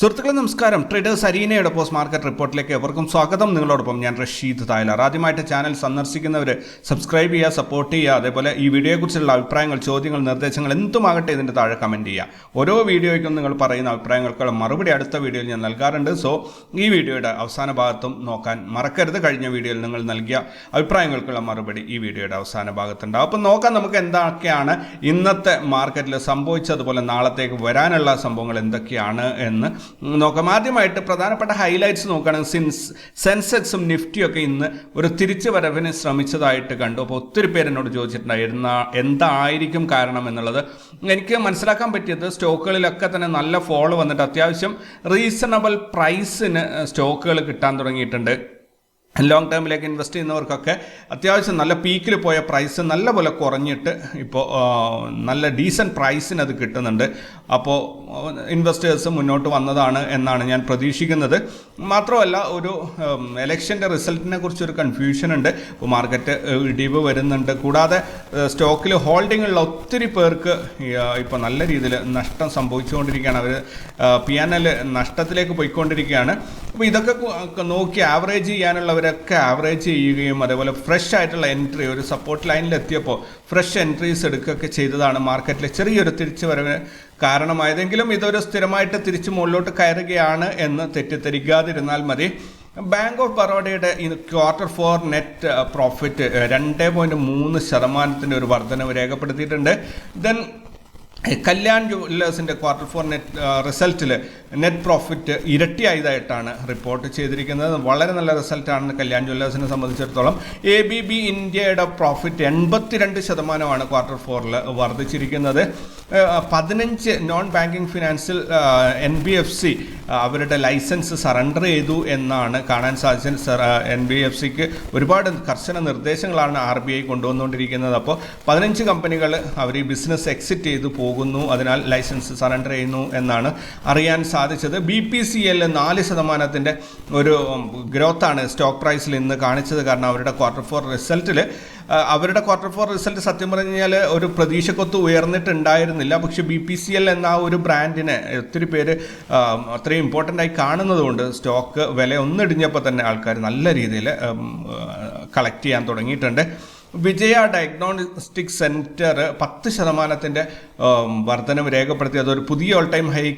സുഹൃത്തുക്കളെ നമസ്കാരം. Traders അരീനയുടെ post market റിപ്പോർട്ടിലേക്ക് എവർക്കും സ്വാഗതം. നിങ്ങളോടൊപ്പം ഞാൻ റഷീദ് തായലാർ. ആദ്യമായിട്ട് ചാനൽ സന്ദർശിക്കുന്നവർ സബ്സ്ക്രൈബ് ചെയ്യുക സപ്പോർട്ട് ചെയ്യുക. അതേപോലെ ഈ വീഡിയോയെക്കുറിച്ചുള്ള അഭിപ്രായങ്ങൾ ചോദ്യങ്ങൾ നിർദ്ദേശങ്ങൾ എന്തുമാകട്ടെ ഇതിന്റെ താഴെ കമന്റ് ചെയ്യുക. ഓരോ വീഡിയോയ്ക്കും നിങ്ങൾ പറയുന്ന അഭിപ്രായങ്ങൾക്കുള്ള മറുപടി അടുത്ത വീഡിയോയിൽ ഞാൻ നൽകാറുണ്ട്. സോ ഈ വീഡിയോയുടെ അവസാന ഭാഗത്തും നോക്കാൻ മറക്കരുത്. കഴിഞ്ഞ വീഡിയോയിൽ നിങ്ങൾ നൽകിയ അഭിപ്രായങ്ങൾക്കുള്ള മറുപടി ഈ വീഡിയോയുടെ അവസാന ഭാഗത്തുണ്ടാവും അപ്പം നോക്കാം നമുക്ക് എന്തൊക്കെയാണ് ഇന്നത്തെ മാർക്കറ്റിൽ സംഭവിച്ചതുപോലെ നാളത്തേക്ക് വരാനുള്ള സംഭവങ്ങൾ എന്തൊക്കെയാണ് എന്ന്. നോക്കാം ആദ്യമായിട്ട് പ്രധാനപ്പെട്ട ഹൈലൈറ്റ്സ് നോക്കുകയാണെങ്കിൽ സിൻസ് സെൻസെക്സും നിഫ്റ്റിയും ഒക്കെ ഇന്ന് ഒരു തിരിച്ചു വരവിന് ശ്രമിച്ചതായിട്ട് കണ്ടു. അപ്പോൾ ഒത്തിരി പേര് എന്നോട് ചോദിച്ചിട്ടുണ്ടായിരുന്നു എന്തായിരിക്കും കാരണം എന്നുള്ളത്. എനിക്ക് മനസ്സിലാക്കാൻ പറ്റിയത് സ്റ്റോക്കുകളിലൊക്കെ തന്നെ നല്ല ഫോൾ വന്നിട്ട് അത്യാവശ്യം റീസണബിൾ പ്രൈസിന് സ്റ്റോക്കുകൾ കിട്ടാൻ തുടങ്ങിയിട്ടുണ്ട്. ലോങ് ടേമിലേക്ക് ഇൻവെസ്റ്റ് ചെയ്യുന്നവർക്കൊക്കെ അത്യാവശ്യം നല്ല പീക്കിൽ പോയ പ്രൈസ് നല്ല പോലെ കുറഞ്ഞിട്ട് ഇപ്പോൾ നല്ല ഡീസന്റ് പ്രൈസിന് അത് കിട്ടുന്നുണ്ട്. അപ്പോൾ ഇൻവെസ്റ്റേഴ്സ് മുന്നോട്ട് വന്നതാണ് എന്നാണ് ഞാൻ പ്രതീക്ഷിക്കുന്നത്. മാത്രമല്ല ഒരു എലക്ഷന്റെ റിസൾട്ടിനെ കുറിച്ചൊരു കൺഫ്യൂഷൻ ഉണ്ട്. ഇപ്പോൾ മാർക്കറ്റ് ഇടിവ് വരുന്നുണ്ട്. കൂടാതെ സ്റ്റോക്കിൽ ഹോൾഡിങ്ങുള്ള ഒത്തിരി പേർക്ക് ഇപ്പോൾ നല്ല രീതിയിൽ നഷ്ടം സംഭവിച്ചുകൊണ്ടിരിക്കുകയാണ്. അവർ പി എൻ എൽ നഷ്ടത്തിലേക്ക് പോയിക്കൊണ്ടിരിക്കുകയാണ്. അപ്പോൾ ഇതൊക്കെ നോക്കി ആവറേജ് ചെയ്യാനുള്ളവരൊക്കെ ആവറേജ് ചെയ്യുകയും അതേപോലെ ഫ്രഷ് ആയിട്ടുള്ള എൻട്രി ഒരു സപ്പോർട്ട് ലൈനിൽ എത്തിയപ്പോൾ ഫ്രഷ് എൻട്രീസ് എടുക്കുകയൊക്കെ ചെയ്തതാണ് മാർക്കറ്റിലെ ചെറിയൊരു തിരിച്ചു വരവിന് കാരണമായതെങ്കിലും ഇതൊരു സ്ഥിരമായിട്ട് തിരിച്ച് മുകളിലോട്ട് കയറുകയാണ് എന്ന് തെറ്റിദ്ധരിക്കാതിരുന്നാൽ മതി. ബാങ്ക് ഓഫ് ബറോഡയുടെ ക്വാർട്ടർ ഫോർ നെറ്റ് പ്രോഫിറ്റ് രണ്ട് പോയിന്റ് മൂന്ന് ശതമാനത്തിന്റെ ഒരു വർധനവ് രേഖപ്പെടുത്തിയിട്ടുണ്ട്. ദെൻ കല്യാൺ ജുവല്ലേഴ്സിന്റെ ക്വാർട്ടർ ഫോർ നെറ്റ് റിസൾട്ടിൽ നെറ്റ് പ്രോഫിറ്റ് ഇരട്ടിയായതായിട്ടാണ് റിപ്പോർട്ട് ചെയ്തിരിക്കുന്നത്. വളരെ നല്ല റിസൾട്ടാണ് കല്യാൺ ജ്വല്ലേഴ്സിനെ സംബന്ധിച്ചിടത്തോളം. എ ബി ബി ഇന്ത്യയുടെ പ്രോഫിറ്റ് എൺപത്തിരണ്ട് ശതമാനമാണ് ക്വാർട്ടർ ഫോറിൽ വർദ്ധിച്ചിരിക്കുന്നത്. പതിനഞ്ച് നോൺ ബാങ്കിങ് ഫിനാൻസിൽ എൻ ബി എഫ് സി അവരുടെ ലൈസൻസ് സറണ്ടർ ചെയ്തു എന്നാണ് കാണാൻ സാധിച്ചത്. എൻ ബി എഫ് സിക്ക് ഒരുപാട് കർശന നിർദ്ദേശങ്ങളാണ് ആർ ബി ഐ കൊണ്ടുവന്നുകൊണ്ടിരിക്കുന്നത്. അപ്പോൾ പതിനഞ്ച് കമ്പനികൾ അവർ ഈ ബിസിനസ് എക്സിറ്റ് ചെയ്തു പോകുന്നു. അതിനാൽ ലൈസൻസ് സറണ്ടർ ചെയ്യുന്നു എന്നാണ് അറിയാൻ സാധിച്ചത്. ബി പി സി എൽ നാല് ശതമാനത്തിന്റെ ഒരു ഗ്രോത്താണ് സ്റ്റോക്ക് പ്രൈസിൽ ഇന്ന് കാണിച്ചത്. കാരണം അവരുടെ ക്വാർട്ടർ ഫോർ റിസൾട്ടിൽ അവരുടെ ക്വാർട്ടർ ഫോർ റിസൾട്ട് സത്യം പറഞ്ഞു കഴിഞ്ഞാൽ ഒരു പ്രതീക്ഷക്കൊത്ത് ഉയർന്നിട്ടുണ്ടായിരുന്നില്ല. പക്ഷേ ബി പി സി എൽ എന്ന ഒരു ബ്രാൻഡിനെ ഒത്തിരി പേര് അത്രയും ഇമ്പോർട്ടന്റ് ആയി കാണുന്നതുകൊണ്ട് സ്റ്റോക്ക് വില ഒന്നിടിഞ്ഞപ്പോൾ തന്നെ ആൾക്കാർ നല്ല രീതിയിൽ കളക്ട് ചെയ്യാൻ തുടങ്ങിയിട്ടുണ്ട്. വിജയ ഡയഗ്നോസ്റ്റിക് സെന്റർ പത്ത് ശതമാനത്തിന്റെ വർധനവ് രേഖപ്പെടുത്തി. അതൊരു പുതിയ ഓൾ ടൈം ഹൈ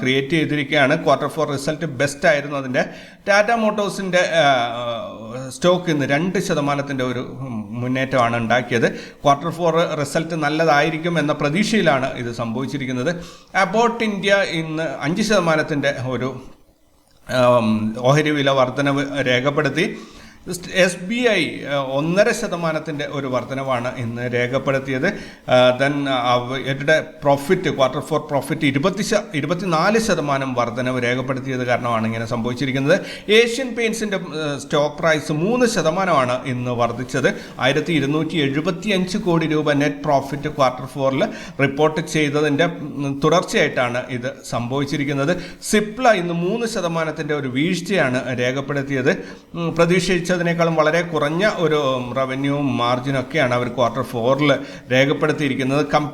ക്രിയേറ്റ് ചെയ്തിരിക്കുകയാണ്. ക്വാർട്ടർ ഫോർ റിസൾട്ട് ബെസ്റ്റ് ആയിരുന്നു അതിന്റെ ടാറ്റ മോട്ടോഴ്സിന്റെ സ്റ്റോക്ക് ഇന്ന് രണ്ട് ശതമാനത്തിന്റെ ഒരു മുന്നേറ്റമാണ് ഉണ്ടാക്കിയത്. ക്വാർട്ടർ ഫോർ റിസൾട്ട് നല്ലതായിരിക്കും എന്ന പ്രതീക്ഷയിലാണ് ഇത് സംഭവിച്ചിരിക്കുന്നത്. അബോട്ട് ഇന്ത്യ ഇന്ന് അഞ്ച് ശതമാനത്തിന്റെ ഒരു ഓഹരി വില വർധനവ് രേഖപ്പെടുത്തി. എസ് ബി ഐ ഒന്നര ശതമാനത്തിന്റെ ഒരു വർധനവാണ് ഇന്ന് രേഖപ്പെടുത്തിയത്. ദെൻ അവരുടെ പ്രോഫിറ്റ് ക്വാർട്ടർ ഫോർ പ്രോഫിറ്റ് ഇരുപത്തി ഇരുപത്തിനാല് ശതമാനം വർധനവ് രേഖപ്പെടുത്തിയത് കാരണമാണ് ഇങ്ങനെ സംഭവിച്ചിരിക്കുന്നത്. ഏഷ്യൻ പെയിൻസിന്റെ സ്റ്റോക്ക് പ്രൈസ് മൂന്ന് ശതമാനമാണ് ഇന്ന് വർദ്ധിച്ചത് ആയിരത്തി ഇരുന്നൂറ്റി എഴുപത്തി അഞ്ച് കോടി രൂപ നെറ്റ് പ്രോഫിറ്റ് ക്വാർട്ടർ ഫോറിൽ റിപ്പോർട്ട് ചെയ്തതിന്റെ തുടർച്ചയായിട്ടാണ് ഇത് സംഭവിച്ചിരിക്കുന്നത്. സിപ്ല ഇന്ന് മൂന്ന് ശതമാനത്തിന്റെ ഒരു വീഴ്ചയാണ് രേഖപ്പെടുത്തിയത്. ഉം, പ്രതീക്ഷിച്ചതിനേക്കാളും വളരെ കുറഞ്ഞ ഒരു റവന്യൂവും മാർജിനും ഒക്കെയാണ് അവർ ക്വാർട്ടർ ഫോറിൽ രേഖപ്പെടുത്തിയിരിക്കുന്നത്. കം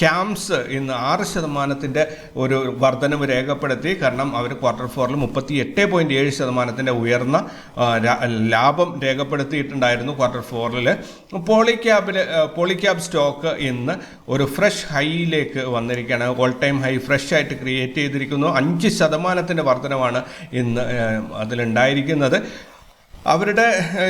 ക്യാംസ് ഇന്ന് ആറ് ശതമാനത്തിന്റെ ഒരു വർധനവ് രേഖപ്പെടുത്തി. കാരണം അവർ ക്വാർട്ടർ ഫോറിൽ മുപ്പത്തി എട്ട് പോയിന്റ് ഏഴ് ശതമാനത്തിന്റെ ഉയർന്ന ലാഭം രേഖപ്പെടുത്തിയിട്ടുണ്ടായിരുന്നു ക്വാർട്ടർ ഫോറിൽ പോളിക്യാബിൽ പോളിക്യാബ് സ്റ്റോക്ക് ഇന്ന് ഒരു ഫ്രഷ് ഹൈയിലേക്ക് വന്നിരിക്കുകയാണ്. ഓൾ ടൈം ഹൈ ഫ്രഷ് ആയിട്ട് ക്രിയേറ്റ് ചെയ്തിരിക്കുന്നു. അഞ്ച് ശതമാനത്തിന്റെ വർധനവാണ് ഇന്ന് അതിലുണ്ടായിരിക്കുന്നത്. അവരുടെ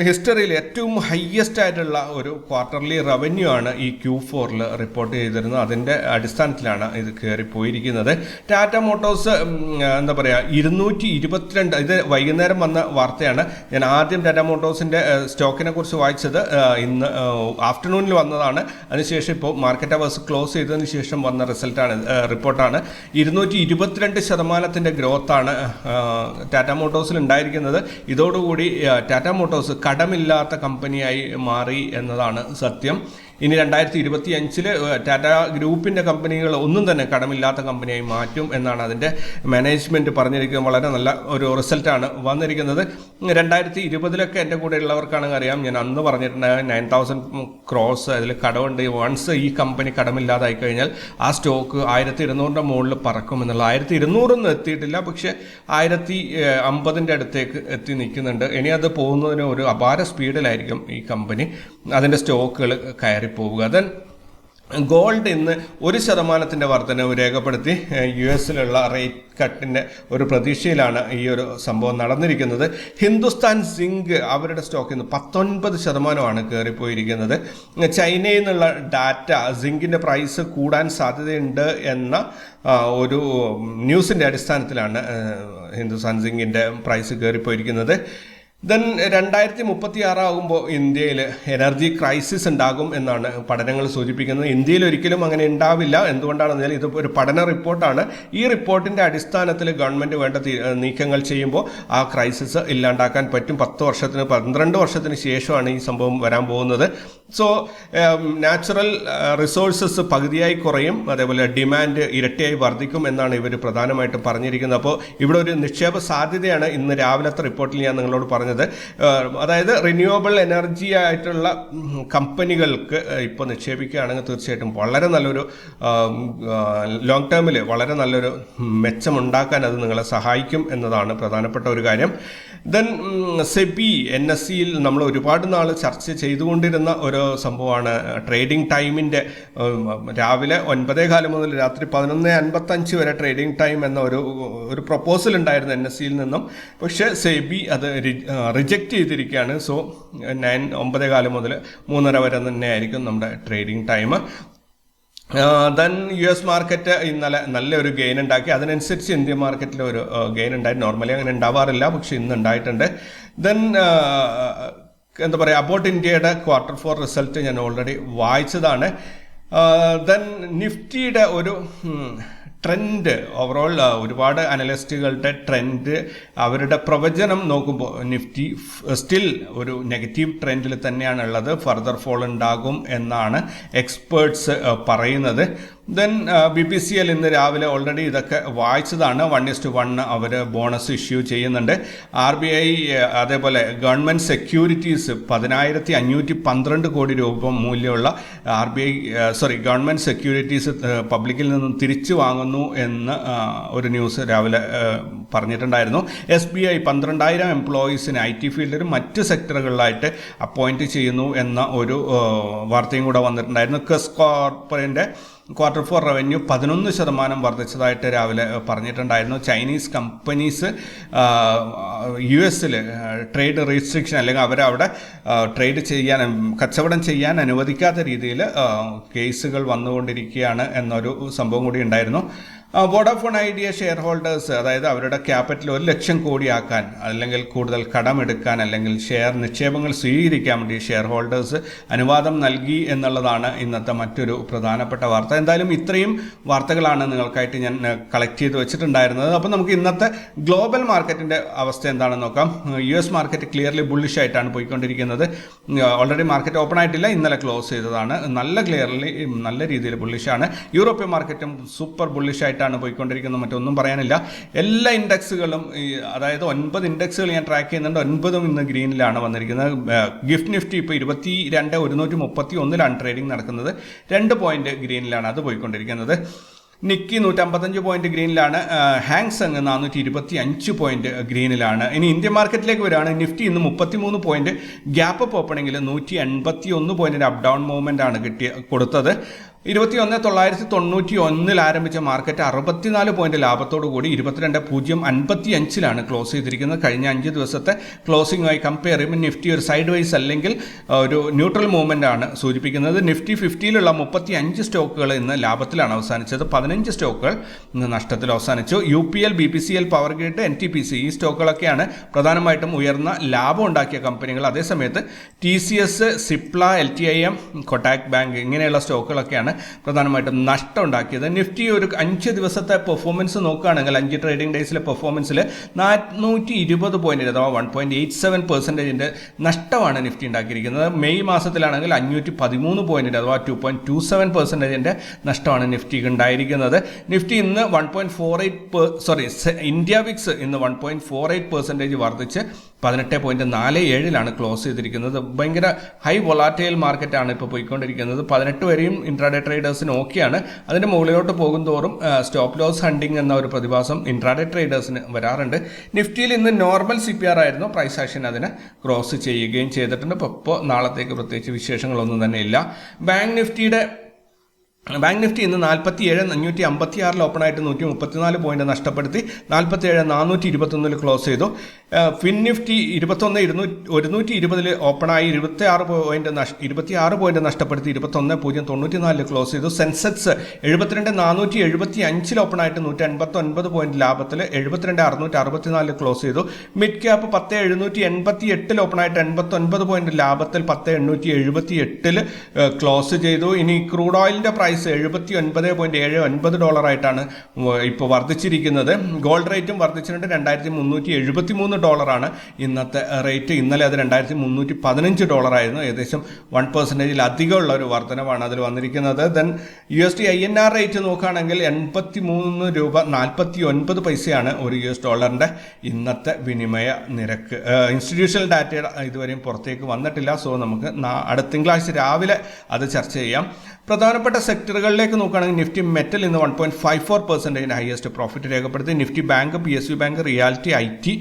ഹിസ്റ്ററിയിൽ ഏറ്റവും ഹയ്യസ്റ്റ് ആയിട്ടുള്ള ഒരു ക്വാർട്ടർലി റവന്യൂ ആണ് ഈ ക്യൂ ഫോറിൽ റിപ്പോർട്ട് ചെയ്തിരുന്നത്. അതിന്റെ അടിസ്ഥാനത്തിലാണ് ഇത് കയറിപ്പോയിരിക്കുന്നത് ടാറ്റ മോട്ടോഴ്സ് എന്താ പറയുക ഇരുന്നൂറ്റി ഇരുപത്തിരണ്ട് ഇത് വൈകുന്നേരം വന്ന വാർത്തയാണ്. ഞാൻ ആദ്യം ടാറ്റ മോട്ടോഴ്സിന്റെ സ്റ്റോക്കിനെ കുറിച്ച് വായിച്ചത് ഇന്ന് ആഫ്റ്റർനൂണിൽ വന്നതാണ്. അതിനുശേഷം ഇപ്പോൾ മാർക്കറ്റ് അവേഴ്സ് ക്ലോസ് ചെയ്തതിന് ശേഷം വന്ന റിസൾട്ടാണ് റിപ്പോർട്ടാണ് ഇരുന്നൂറ്റി ഇരുപത്തിരണ്ട് ശതമാനത്തിന്റെ ഗ്രോത്താണ് ടാറ്റ മോട്ടോഴ്സിൽ ഉണ്ടായിരിക്കുന്നത്. ഇതോടുകൂടി ടാറ്റ മോട്ടോഴ്സ് കടമില്ലാത്ത കമ്പനിയായി മാറി എന്നതാണ് സത്യം. ഇനി രണ്ടായിരത്തി ഇരുപത്തി അഞ്ചിൽ ടാറ്റ ഗ്രൂപ്പിന്റെ കമ്പനികൾ ഒന്നും തന്നെ കടമില്ലാത്ത കമ്പനിയായി മാറ്റും എന്നാണ് അതിന്റെ മാനേജ്മെന്റ് പറഞ്ഞിരിക്കുന്നത്. വളരെ നല്ല ഒരു റിസൾട്ടാണ് വന്നിരിക്കുന്നത്. രണ്ടായിരത്തി ഇരുപതിലൊക്കെ എന്റെ കൂടെ ഉള്ളവർക്കാണെങ്കിൽ അറിയാം ഞാൻ അന്ന് പറഞ്ഞിട്ടുണ്ട് നയൻ തൗസൻഡ് ക്രോസ് അതിൽ കടമുണ്ട്. വൺസ് ഈ കമ്പനി കടമില്ലാതായി കഴിഞ്ഞാൽ ആ സ്റ്റോക്ക് ആയിരത്തി ഇരുന്നൂറിന്റെ മുകളിൽ പറക്കും എന്നുള്ള. ആയിരത്തി ഇരുന്നൂറൊന്നും എത്തിയിട്ടില്ല പക്ഷേ ആയിരത്തി അമ്പതിന്റെ അടുത്തേക്ക് എത്തി നിൽക്കുന്നുണ്ട്. ഇനി അത് പോകുന്നതിന് ഒരു അപാര സ്പീഡിലായിരിക്കും ഈ കമ്പനി. അതിന്റെ സ്റ്റോക്കുകൾ കയറി പോവുക ദെൻ ഗോൾഡ് ഇന്ന് ഒരു ശതമാനത്തിന്റെ വർധനവ് രേഖപ്പെടുത്തി യു എസിലുള്ള റേറ്റ് കട്ടിന്റെ ഒരു പ്രതീക്ഷയിലാണ് ഈ ഒരു സംഭവം നടന്നിരിക്കുന്നത്. ഹിന്ദുസ്ഥാൻ സിങ്ക് അവരുടെ സ്റ്റോക്ക് ഇന്ന് പത്തൊൻപത് ശതമാനമാണ് കയറിപ്പോയിരിക്കുന്നത് ചൈനയിൽ നിന്നുള്ള ഡാറ്റ സിങ്കിന്റെ പ്രൈസ് കൂടാൻ സാധ്യതയുണ്ട് എന്ന ഒരു ന്യൂസിന്റെ അടിസ്ഥാനത്തിലാണ് ഹിന്ദുസ്ഥാൻ സിങ്കിന്റെ പ്രൈസ് കയറിപ്പോയിരിക്കുന്നത് ദെൻ രണ്ടായിരത്തി മുപ്പത്തി ആറാകുമ്പോൾ ഇന്ത്യയിൽ എനർജി ക്രൈസിസ് ഉണ്ടാകും എന്നാണ് പഠനങ്ങൾ സൂചിപ്പിക്കുന്നത്. ഇന്ത്യയിൽ ഒരിക്കലും അങ്ങനെ ഉണ്ടാവില്ല. എന്തുകൊണ്ടാണെന്ന് വെച്ചാൽ ഇത് ഒരു പഠന റിപ്പോർട്ടാണ്. ഈ റിപ്പോർട്ടിന്റെ അടിസ്ഥാനത്തിൽ ഗവൺമെന്റ് വേണ്ട നീക്കങ്ങൾ ചെയ്യുമ്പോൾ ആ ക്രൈസിസ് ഇല്ലാണ്ടാക്കാൻ പറ്റും. പത്ത് വർഷത്തിന് പന്ത്രണ്ട് വർഷത്തിന് ശേഷമാണ് ഈ സംഭവം വരാൻ പോകുന്നത്. സോ നാച്ചുറൽ റിസോഴ്സസ് പകുതിയായി കുറയും. അതേപോലെ ഡിമാൻഡ് ഇരട്ടിയായി വർദ്ധിക്കും എന്നാണ് ഇവർ പ്രധാനമായിട്ടും പറഞ്ഞിരിക്കുന്നത്. അപ്പോൾ ഇവിടെ ഒരു നിക്ഷേപ സാധ്യതയാണ്. ഇന്ന് രാവിലത്തെ റിപ്പോർട്ടിൽ ഞാൻ നിങ്ങളോട് പറഞ്ഞത്. അതായത് റിന്യൂവബിൾ എനർജി ആയിട്ടുള്ള കമ്പനികൾക്ക് ഇപ്പോൾ നിക്ഷേപിക്കുകയാണെങ്കിൽ തീർച്ചയായിട്ടും വളരെ നല്ലൊരു ലോങ് ടേമിൽ വളരെ നല്ലൊരു മെച്ചമുണ്ടാക്കാൻ അത് നിങ്ങളെ സഹായിക്കും എന്നതാണ് പ്രധാനപ്പെട്ട ഒരു കാര്യം. ദെൻ സെബി എൻ എസ് സിയിൽ നമ്മൾ ഒരുപാട് നാൾ ചർച്ച ചെയ്തുകൊണ്ടിരുന്ന ഒരു സംഭവമാണ് ട്രേഡിംഗ് ടൈമിന്റെ രാവിലെ ഒൻപതേ കാലം മുതൽ രാത്രി പതിനൊന്ന് അൻപത്തഞ്ച് വരെ ട്രേഡിംഗ് ടൈം എന്ന ഒരു ഒരു പ്രപ്പോസൽ ഉണ്ടായിരുന്നു എൻ എസ് സിയിൽ നിന്നും. പക്ഷേ സെബി അത് റിജക്റ്റ് ചെയ്തിരിക്കുകയാണ്. സോ നയൻ ഒമ്പതേ കാലം മുതൽ മൂന്നര വരെ തന്നെ ആയിരിക്കും നമ്മുടെ trading time then U S market ഇന്നലെ നല്ലൊരു ഗെയിൻ ഉണ്ടാക്കി. അതിനനുസരിച്ച് ഇന്ത്യൻ മാർക്കറ്റിൽ ഒരു ഗെയിൻ ഉണ്ടായി. നോർമലി അങ്ങനെ ഉണ്ടാവാറില്ല പക്ഷെ ഇന്ന് ഉണ്ടായിട്ടുണ്ട്. ദെൻ എന്താ പറയുക അബൌട്ട് ഇന്ത്യയുടെ ക്വാർട്ടർ ഫോർ റിസൾട്ട് ഞാൻ ഓൾറെഡി വായിച്ചതാണ്. ദെൻ നിഫ്റ്റിയുടെ ഒരു ട്രെൻഡ് ഓവറോൾ ഒരുപാട് അനലിസ്റ്റുകളുടെ ട്രെൻഡ് അവരുടെ പ്രവചനം നോക്കുമ്പോൾ നിഫ്റ്റി സ്റ്റിൽ ഒരു നെഗറ്റീവ് ട്രെൻഡിൽ തന്നെയാണുള്ളത്. ഫർദർ ഫോൾ ഉണ്ടാകും എന്നാണ് എക്സ്പേർട്സ് പറയുന്നത്. Then B P C L ഇന്ന് രാവിലെ ഓൾറെഡി ഇതൊക്കെ വായിച്ചതാണ്. വൺ ഇസ്റ്റ് വൺ അവർ ബോണസ് ഇഷ്യൂ ചെയ്യുന്നുണ്ട്. ആർ ബി ഐ അതേപോലെ ഗവൺമെന്റ് സെക്യൂരിറ്റീസ് പതിനായിരത്തി അഞ്ഞൂറ്റി പന്ത്രണ്ട് കോടി രൂപ മൂല്യമുള്ള R B I sorry government securities പബ്ലിക്കിൽ നിന്നും തിരിച്ചു വാങ്ങുന്നു എന്ന് ഒരു ന്യൂസ് രാവിലെ പറഞ്ഞിട്ടുണ്ടായിരുന്നു. എസ് ബി ഐ പന്ത്രണ്ടായിരം എംപ്ലോയീസിന് ഐ ടി ഫീൽഡിലും മറ്റ് സെക്ടറുകളിലായിട്ട് അപ്പോയിന്റ് ചെയ്യുന്നു എന്ന ഒരു വാർത്തയും കൂടെ വന്നിട്ടുണ്ടായിരുന്നു. കെസ് കോർപ്പറേറ്റിന്റെ ക്വാർട്ടർ ഫോർ റവന്യൂ പതിനൊന്ന് ശതമാനം വർദ്ധിച്ചതായിട്ട് രാവിലെ പറഞ്ഞിട്ടുണ്ടായിരുന്നു. ചൈനീസ് കമ്പനീസ് യു എസിൽ ട്രേഡ് റെസ്ട്രിക്ഷൻ അല്ലെങ്കിൽ അവരവിടെ ട്രേഡ് ചെയ്യാൻ കച്ചവടം ചെയ്യാൻ അനുവദിക്കാത്ത രീതിയിൽ കേസുകൾ വന്നുകൊണ്ടിരിക്കുകയാണ് എന്നൊരു സംഭവം കൂടി ഉണ്ടായിരുന്നു. വോഡാഫോൺ ഐഡിയ ഷെയർ ഹോൾഡേഴ്സ് അതായത് അവരുടെ ക്യാപിറ്റൽ ഒരു ലക്ഷം കോടിയാക്കാൻ അല്ലെങ്കിൽ കൂടുതൽ കടമെടുക്കാൻ അല്ലെങ്കിൽ ഷെയർ നിക്ഷേപങ്ങൾ സ്വീകരിക്കാൻ വേണ്ടി ഷെയർ ഹോൾഡേഴ്സ് അനുവാദം നൽകി എന്നുള്ളതാണ് ഇന്നത്തെ മറ്റൊരു പ്രധാനപ്പെട്ട വാർത്ത. എന്തായാലും ഇത്രയും വാർത്തകളാണ് നിങ്ങൾക്കായിട്ട് ഞാൻ കളക്ട് ചെയ്ത് വെച്ചിട്ടുണ്ടായിരുന്നത്. അപ്പോൾ നമുക്ക് ഇന്നത്തെ ഗ്ലോബൽ മാർക്കറ്റിന്റെ അവസ്ഥ എന്താണെന്ന് നോക്കാം. U S market clearly bullish ആയിട്ടാണ് പോയിക്കൊണ്ടിരിക്കുന്നത്. ഓൾറെഡി മാർക്കറ്റ് ഓപ്പൺ ആയിട്ടില്ല. ഇന്നലെ ക്ലോസ് ചെയ്തതാണ്. നല്ല ക്ലിയർലി നല്ല രീതിയിൽ ബുള്ളിഷാണ് യൂറോപ്യൻ മാർക്കറ്റും സൂപ്പർ ബുള്ളിഷ് ആയിട്ടാണ് പോയിക്കൊണ്ടിരിക്കുന്നത്. മറ്റൊന്നും പറയാനില്ല. എല്ലാ ഇൻഡെക്സുകളും അതായത് ഒൻപത് ഇൻഡെക്സുകൾ ഞാൻ ട്രാക്ക് ചെയ്യുന്നുണ്ട്. ഒൻപതും ഇന്ന് ഗ്രീനിലാണ് വന്നിരിക്കുന്നത്. ഗിഫ്റ്റ് നിഫ്റ്റി ഇപ്പോൾ ഇരുപത്തി രണ്ട് ഒരുന്നൂറ്റി മുപ്പത്തി ഒന്നിലാണ് ട്രേഡിംഗ് നടക്കുന്നത്. രണ്ട് പോയിന്റ് ഗ്രീനിലാണ് അത് പോയിക്കൊണ്ടിരിക്കുന്നത്. നിക്കി നൂറ്റമ്പത്തഞ്ച് പോയിന്റ് ഗ്രീനിലാണ്. ഹാങ്സങ് നാനൂറ്റി ഇരുപത്തി അഞ്ച് പോയിന്റ് ഗ്രീനിലാണ്. ഇനി ഇന്ത്യൻ മാർക്കറ്റിലേക്ക് വരികയാണ്. നിഫ്റ്റി ഇന്ന് മുപ്പത്തിമൂന്ന് പോയിന്റ് ഗ്യാപ്പ് ഓപ്പണിംഗിൽ നൂറ്റി എൺപത്തി ഒന്ന് പോയിന്റിന്റെ അപ്പ് ഡൗൺ മൂവ്മെന്റ് ആണ് കിട്ടിയ കൊടുത്തത്. ഇരുപത്തി ഒന്ന് തൊള്ളായിരത്തി തൊണ്ണൂറ്റി ഒന്നിൽ ആരംഭിച്ച മാർക്കറ്റ് അറുപത്തിനാല് പോയിന്റ് ലാഭത്തോടു കൂടി ഇരുപത്തിരണ്ട് പൂജ്യം അൻപത്തി അഞ്ചിലാണ് ക്ലോസ് ചെയ്തിരിക്കുന്നത്. കഴിഞ്ഞ അഞ്ച് ദിവസത്തെ ക്ലോസിംഗുമായി കമ്പയർ ചെയ്യുമ്പോൾ നിഫ്റ്റി ഒരു സൈഡ് വൈസ് അല്ലെങ്കിൽ ഒരു ന്യൂട്രൽ മൂവ്മെന്റ് ആണ് സൂചിപ്പിക്കുന്നത്. നിഫ്റ്റി ഫിഫ്റ്റിയിലുള്ള മുപ്പത്തി അഞ്ച് സ്റ്റോക്കുകൾ ഇന്ന് ലാഭത്തിലാണ് അവസാനിച്ചത്. പതിനഞ്ച് സ്റ്റോക്കുകൾ ഇന്ന് നഷ്ടത്തിൽ അവസാനിച്ചു. U P L B P C L power grid N T P C ഈ സ്റ്റോക്കുകളൊക്കെയാണ് പ്രധാനമായിട്ടും ഉയർന്ന ലാഭം ഉണ്ടാക്കിയ കമ്പനികൾ. അതേസമയത്ത് T C S Cipla L T I M Kotak bank ഇങ്ങനെയുള്ള സ്റ്റോക്കുകളൊക്കെയാണ് പ്രധാനമായിട്ടും നഷ്ടം ഉണ്ടാക്കിയത് നിഫ്റ്റി ഒരു അഞ്ച് ദിവസത്തെ പെർഫോമൻസ് നോക്കുകയാണെങ്കിൽ അഞ്ച് ട്രേഡിംഗ് ഡേയ്സിലെ പെർഫോമൻസിൽ നാനൂറ്റി ഇരുപത് പോയിന്റ് അഥവാ വൺ പോയിന്റ് എയ്റ്റ് സെവൻ പെർസെന്റേജിന്റെ നഷ്ടമാണ് നിഫ്റ്റി ഉണ്ടാക്കിയിരിക്കുന്നത്. മെയ് മാസത്തിലാണെങ്കിൽ അഞ്ഞൂറ്റി പതിമൂന്ന് പോയിന്റ് അഥവാ ടു പോയിന്റ് ടു സെവൻ പെർസെന്റേജിന്റെ നഷ്ടമാണ് നിഫ്റ്റിക്ക് ഉണ്ടായിരിക്കുന്നത്. നിഫ്റ്റി ഇന്ന് one point four eight sorry India VIX ഇന്ന് one point four eight percentage വർദ്ധിച്ച് പതിനെട്ട് പോയിന്റ് നാല് ഏഴിലാണ് ക്ലോസ് ചെയ്തിരിക്കുന്നത്. ഭയങ്കര ഹൈ വൊളാറ്റൈൽ മാർക്കറ്റാണ് ഇപ്പോൾ പോയിക്കൊണ്ടിരിക്കുന്നത്. പതിനെട്ട് വരെയും ഇൻട്രാഡേ ട്രേഡേഴ്സിന് ഓക്കെയാണ്. അതിന്റെ മുകളിലോട്ട് പോകും തോറും സ്റ്റോപ്പ് ലോസ് ഹണ്ടിങ് എന്ന ഒരു പ്രതിഭാസം ഇൻട്രാഡേ ട്രേഡേഴ്സിന് വരാറുണ്ട്. നിഫ്റ്റിയിൽ ഇന്ന് നോർമൽ സി പി ആർ ആയിരുന്നു. പ്രൈസ് ആക്ഷൻ അതിനെ ക്രോസ് ചെയ്യുകയും ചെയ്തിട്ടുണ്ട്. ഇപ്പോൾ നാളത്തേക്ക് പ്രത്യേകിച്ച് വിശേഷങ്ങളൊന്നും തന്നെ ഇല്ല. ബാങ്ക് നിഫ്റ്റിയുടെ ബാങ്ക് നിഫ്റ്റി ഇന്ന് നാൽപ്പത്തി ഏഴ് അഞ്ഞൂറ്റി അമ്പത്തി ആറിൽ ഓപ്പൺ ആയിട്ട് നൂറ്റി മുപ്പത്തിനാല് പോയിന്റ് നഷ്ടപ്പെടുത്തി നാൽപ്പത്തി ഏഴ് നാനൂറ്റി ഇരുപത്തൊന്നിൽ ക്ലോസ് ചെയ്തു. ഫിൻ നിഫ്റ്റി ഇരുപത്തൊന്ന് ഇരുന്നൂറ്റി ഒരുന്നൂറ്റി ഇരുപതിൽ ഓപ്പണായി ഇരുപത്തി ആറ് പോയിന്റ് ഇരുപത്തി ആറ് പോയിന്റ് നഷ്ടപ്പെടുത്തി ഇരുപത്തൊന്ന് പൂജ്യം തൊണ്ണൂറ്റി നാലിൽ ക്ലോസ് ചെയ്തു. സെൻസെക്സ് എഴുപത്തിരണ്ട് നാനൂറ്റി എഴുപത്തി അഞ്ചിൽ ഓപ്പൺ ആയിട്ട് നൂറ്റി അൻപത്തി ഒൻപത് പോയിന്റ് ലാഭത്തിൽ എഴുപത്തിരണ്ട് അറുന്നൂറ്റി അറുപത്തിനാലിൽ ക്ലോസ് ചെയ്തു. മിഡ് ക്യാപ്പ് പത്ത് എഴുന്നൂറ്റി എൺപത്തി എട്ടിൽ ഓപ്പൺ ആയിട്ട് എൺപത്തി ഒൻപത് പോയിന്റ് ലാഭത്തിൽ പത്ത് എണ്ണൂറ്റി എഴുപത്തി എട്ടിൽ ക്ലോസ് ചെയ്തു. ഇനി ക്രൂഡ് ഓയിലിന്റെ പ്രൈസ് എഴുപത്തി ഒൻപത് പോയിന്റ് ഏഴ് ഒൻപത് ഡോളറായിട്ടാണ് ഇപ്പോൾ വർദ്ധിച്ചിരിക്കുന്നത്. ഗോൾഡ് റേറ്റും വർദ്ധിച്ചിട്ടുണ്ട്. രണ്ടായിരത്തി മുന്നൂറ്റി എഴുപത്തി മൂന്ന് ഡോളറാണ് ഇന്നത്തെ റേറ്റ്. ഇന്നലെ അത് രണ്ടായിരത്തി മുന്നൂറ്റി പതിനഞ്ച് ഡോളറായിരുന്നു. ഏകദേശം വൺ പെർസെന്റേജിൽ അധികമുള്ള ഒരു വർധനവാണ് അതിൽ വന്നിരിക്കുന്നത്. Then U S D I N R rate നോക്കുകയാണെങ്കിൽ എൺപത്തി മൂന്ന് രൂപ നാൽപ്പത്തി ഒൻപത് പൈസയാണ് ഒരു യു എസ് ഡോളറിന്റെ ഇന്നത്തെ വിനിമയ നിരക്ക്. ഇൻസ്റ്റിറ്റ്യൂഷണൽ ഡാറ്റ ഇതുവരെയും പുറത്തേക്ക് വന്നിട്ടില്ല. സോ നമുക്ക് അടുത്ത തിങ്കളാഴ്ച രാവിലെ അത് ചർച്ച ചെയ്യാം. പ്രധാനപ്പെട്ട സെക്ടറുകളിലേക്ക് നോക്കുകയാണെങ്കിൽ നിഫ്റ്റി മെറ്റൽ ഇന്ന് വൺ പോയിന്റ് ഫൈവ് ഫോർ പെർസെന്റേജിന് ഹയസ്റ്റ് പ്രോഫിറ്റ് രേഖപ്പെടുത്തി. Nifty bank P S U bank realty I T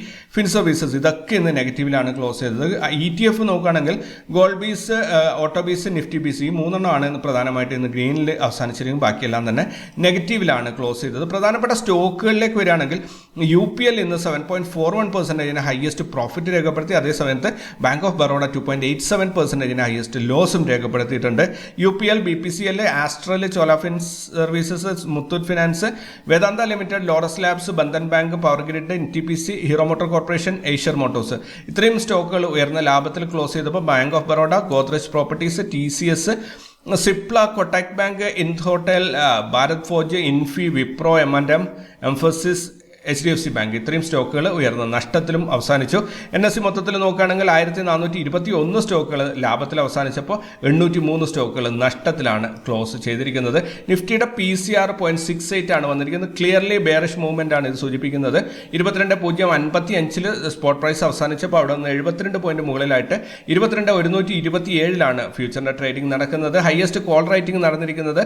fin services ഇതൊക്കെ ഇന്ന് നെഗറ്റീവിലാണ് ക്ലോസ് ചെയ്തത്. ഇ ടി എഫ് നോക്കുകയാണെങ്കിൽ gold bees auto bees Nifty bees ഈ മൂന്നെണ്ണമാണ് പ്രധാനമായിട്ട് ഇന്ന് ഗ്രീനിൽ അവസാനിച്ചിരിക്കും ബാക്കിയെല്ലാം തന്നെ നെഗറ്റീവിലാണ് ക്ലോസ് ചെയ്തത്. പ്രധാനപ്പെട്ട സ്റ്റോക്കുകളിലേക്ക് വരികയാണെങ്കിൽ യു പി എൽ ഇന്ന് സെവൻ പോയിന്റ് ഫോർ വൺ പെർസെന്റേജിന് ഹയസ്റ്റ് പ്രോഫിറ്റ് രേഖപ്പെടുത്തി. അതേ സമയത്ത് bank of Baroda two point eight seven പെർസെന്റേജിന് highest ലോസും രേഖപ്പെടുത്തിയിട്ടുണ്ട്. U P L B P C L Astral Cholafin services Muthoot finance Vedanta limited Laurus labs Bandhan bank power grid N T P C Hero motor corporation Eicher motors. ഇത്രയും സ്റ്റോക്കുകൾ ഉയർന്ന ലാഭത്തിൽ close ചെയ്തപ്പോൾ bank of Baroda Godrej properties T C S Cipla Kotak bank Indhotel Bharat forge Infy Wipro M and M Mphasis H D F C bank ഇത്രയും സ്റ്റോക്കുകൾ ഉയർന്ന നഷ്ടത്തിലും അവസാനിച്ചു. N S C മൊത്തത്തിൽ നോക്കുകയാണെങ്കിൽ ആയിരത്തി നാനൂറ്റി ഇരുപത്തി ഒന്ന് സ്റ്റോക്കുകൾ ലാഭത്തിൽ അവസാനിച്ചപ്പോൾ എണ്ണൂറ്റി മൂന്ന് സ്റ്റോക്കുകൾ നഷ്ടത്തിലാണ് ക്ലോസ് ചെയ്തിരിക്കുന്നത്. നിഫ്റ്റിയുടെ P C R point six eight ആണ് വന്നിരിക്കുന്നത്. ക്ലിയർലി ബെയറിഷ് മൂവ്മെന്റ് ആണ് ഇത് സൂചിപ്പിക്കുന്നത്. ഇരുപത്തിരണ്ട് പൂജ്യം അൻപത്തി അഞ്ചിൽ സ്പോട്ട് പ്രൈസ് അവസാനിച്ചപ്പോൾ അവിടെ നിന്ന് എഴുപത്തിരണ്ട് പോയിന്റ് മുകളിലായിട്ട് ഇരുപത്തിരണ്ട് ഒരുന്നൂറ്റി ഇരുപത്തി ഏഴിലാണ് ഫ്യൂച്ചറിന്റെ ട്രേഡിംഗ് നടക്കുന്നത്. ഹയസ്റ്റ് കോൾ റൈറ്റിംഗ് നടന്നിരിക്കുന്നത്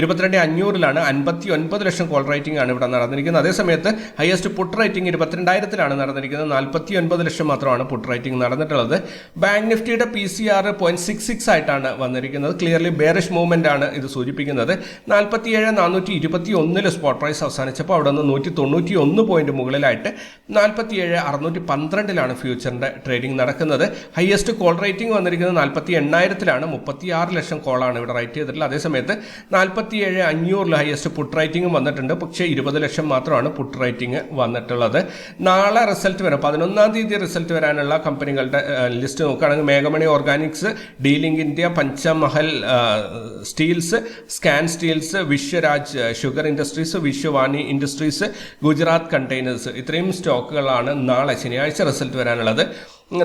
ഇരുപത്തിരണ്ട് അഞ്ഞൂറിലാണ്. അൻപത്തി ഒൻപത് ലക്ഷം കോൾ റൈറ്റിംഗ് ആണ് ഇവിടെ നടന്നിരിക്കുന്നത്. അതേസമയത്ത് ഹയസ്റ്റ് പുട്ട് റൈറ്റിംഗ് ഇരുപത്തിരണ്ടായിരത്തിലാണ് നടന്നിരിക്കുന്നത്. നാൽപ്പത്തി ഒൻപത് ലക്ഷം മാത്രമാണ് പുട്ട് റൈറ്റിംഗ് നടന്നിട്ടുള്ളത്. ബാങ്ക് നിഫ്റ്റിയുടെ P C R point six six ആയിട്ടാണ് വന്നിരിക്കുന്നത്. ക്ലിയർലി ബേറിഷ് മൂവ്മെന്റ് ആണ് ഇത് സൂചിപ്പിക്കുന്നത്. നാൽപ്പത്തിയേഴ് നാനൂറ്റി ഇരുപത്തി ഒന്നിൽ സ്പോട്ട് പ്രൈസ് അവസാനിച്ചപ്പോൾ അവിടെ നിന്ന് നൂറ്റി തൊണ്ണൂറ്റി ഒന്ന് പോയിന്റ് മുകളിലായിട്ട് നാൽപ്പത്തിയേഴ് അറുന്നൂറ്റി പന്ത്രണ്ടിലാണ് ഫ്യൂച്ചറിന്റെ ട്രേഡിംഗ് നടക്കുന്നത്. ഹയസ്റ്റ് കോൾ റേറ്റിംഗ് വന്നിരിക്കുന്നത് നാൽപ്പത്തി എണ്ണായിരത്തിലാണ് മുപ്പത്തി ആറ് ലക്ഷം കോളാണ് ഇവിടെ റൈറ്റ് ചെയ്തിട്ടുള്ളത്. അതേസമയത്ത് നാൽപ്പത്തിയേഴ് അഞ്ഞൂറിൽ ഹയസ്റ്റ് പുട്ട് റൈറ്റിംഗും വന്നിട്ടുണ്ട്. പക്ഷേ ഇരുപത് ലക്ഷം മാത്രമാണ് പുട്ട് റേറ്റിംഗ് വന്നിട്ടുള്ളത്. നാളെ റിസൾട്ട് വരാം. പതിനൊന്നാം തീയതി റിസൾട്ട് വരാനുള്ള കമ്പനികളുടെ ലിസ്റ്റ് നോക്കുകയാണെങ്കിൽ മേഘമണി organics dealing India Panchmahal steels scan steels Vishwaraj sugar industries Vishwavani industries Gujarat containers. ഇത്രയും സ്റ്റോക്കുകളാണ് നാളെ ശനിയാഴ്ച റിസൾട്ട് വരാനുള്ളത്.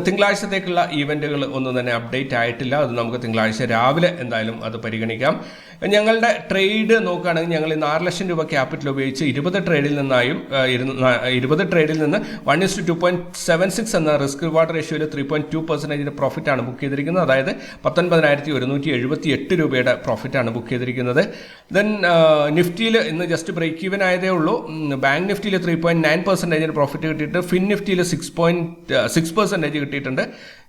തിങ്കളാഴ്ചത്തേക്കുള്ള ഈവന്റുകൾ ഒന്നും തന്നെ അപ്ഡേറ്റ് ആയിട്ടില്ല. അത് നമുക്ക് തിങ്കളാഴ്ച രാവിലെ എന്തായാലും അത് പരിഗണിക്കാം. ഞങ്ങളുടെ ട്രേഡ് നോക്കുകയാണെങ്കിൽ ഞങ്ങൾ ഇന്ന് ആറ് ലക്ഷം രൂപ ക്യാപിറ്റൽ ഉപയോഗിച്ച് ഇരുപത് ട്രേഡിൽ നിന്നായും ഇരുപത് ട്രേഡിൽ നിന്ന് one is to two point seven six എന്ന റിസ്ക് റിവാർഡ് റേഷ്യോയിൽ ത്രീ പോയിന്റ് ടു പെർസെന്റേജിന്റെ പ്രോഫിറ്റാണ് ബുക്ക് ചെയ്തിരിക്കുന്നത്. അതായത് പത്തൊൻപതിനായിരത്തി ഒരുന്നൂറ്റി എഴുപത്തി എട്ട് രൂപയുടെ പ്രോഫിറ്റാണ് ബുക്ക് ചെയ്തിരിക്കുന്നത്. ദെൻ നിഫ്റ്റിയിൽ ഇന്ന് ജസ്റ്റ് ബ്രേക്ക് ഈവൻ ആയതേ ഉള്ളൂ. ബാങ്ക് നിഫ്റ്റിയിൽ ത്രീ പോയിന്റ് നയൻ പെർസെന്റേജിന് പ്രോഫിറ്റ് കിട്ടിയിട്ട് ഫിൻ നിഫ്റ്റിയിൽ സിക്സ് പോയിന്റ് സിക്സ് പെർസെന്റേജ് കിട്ടിയിട്ടുണ്ട്.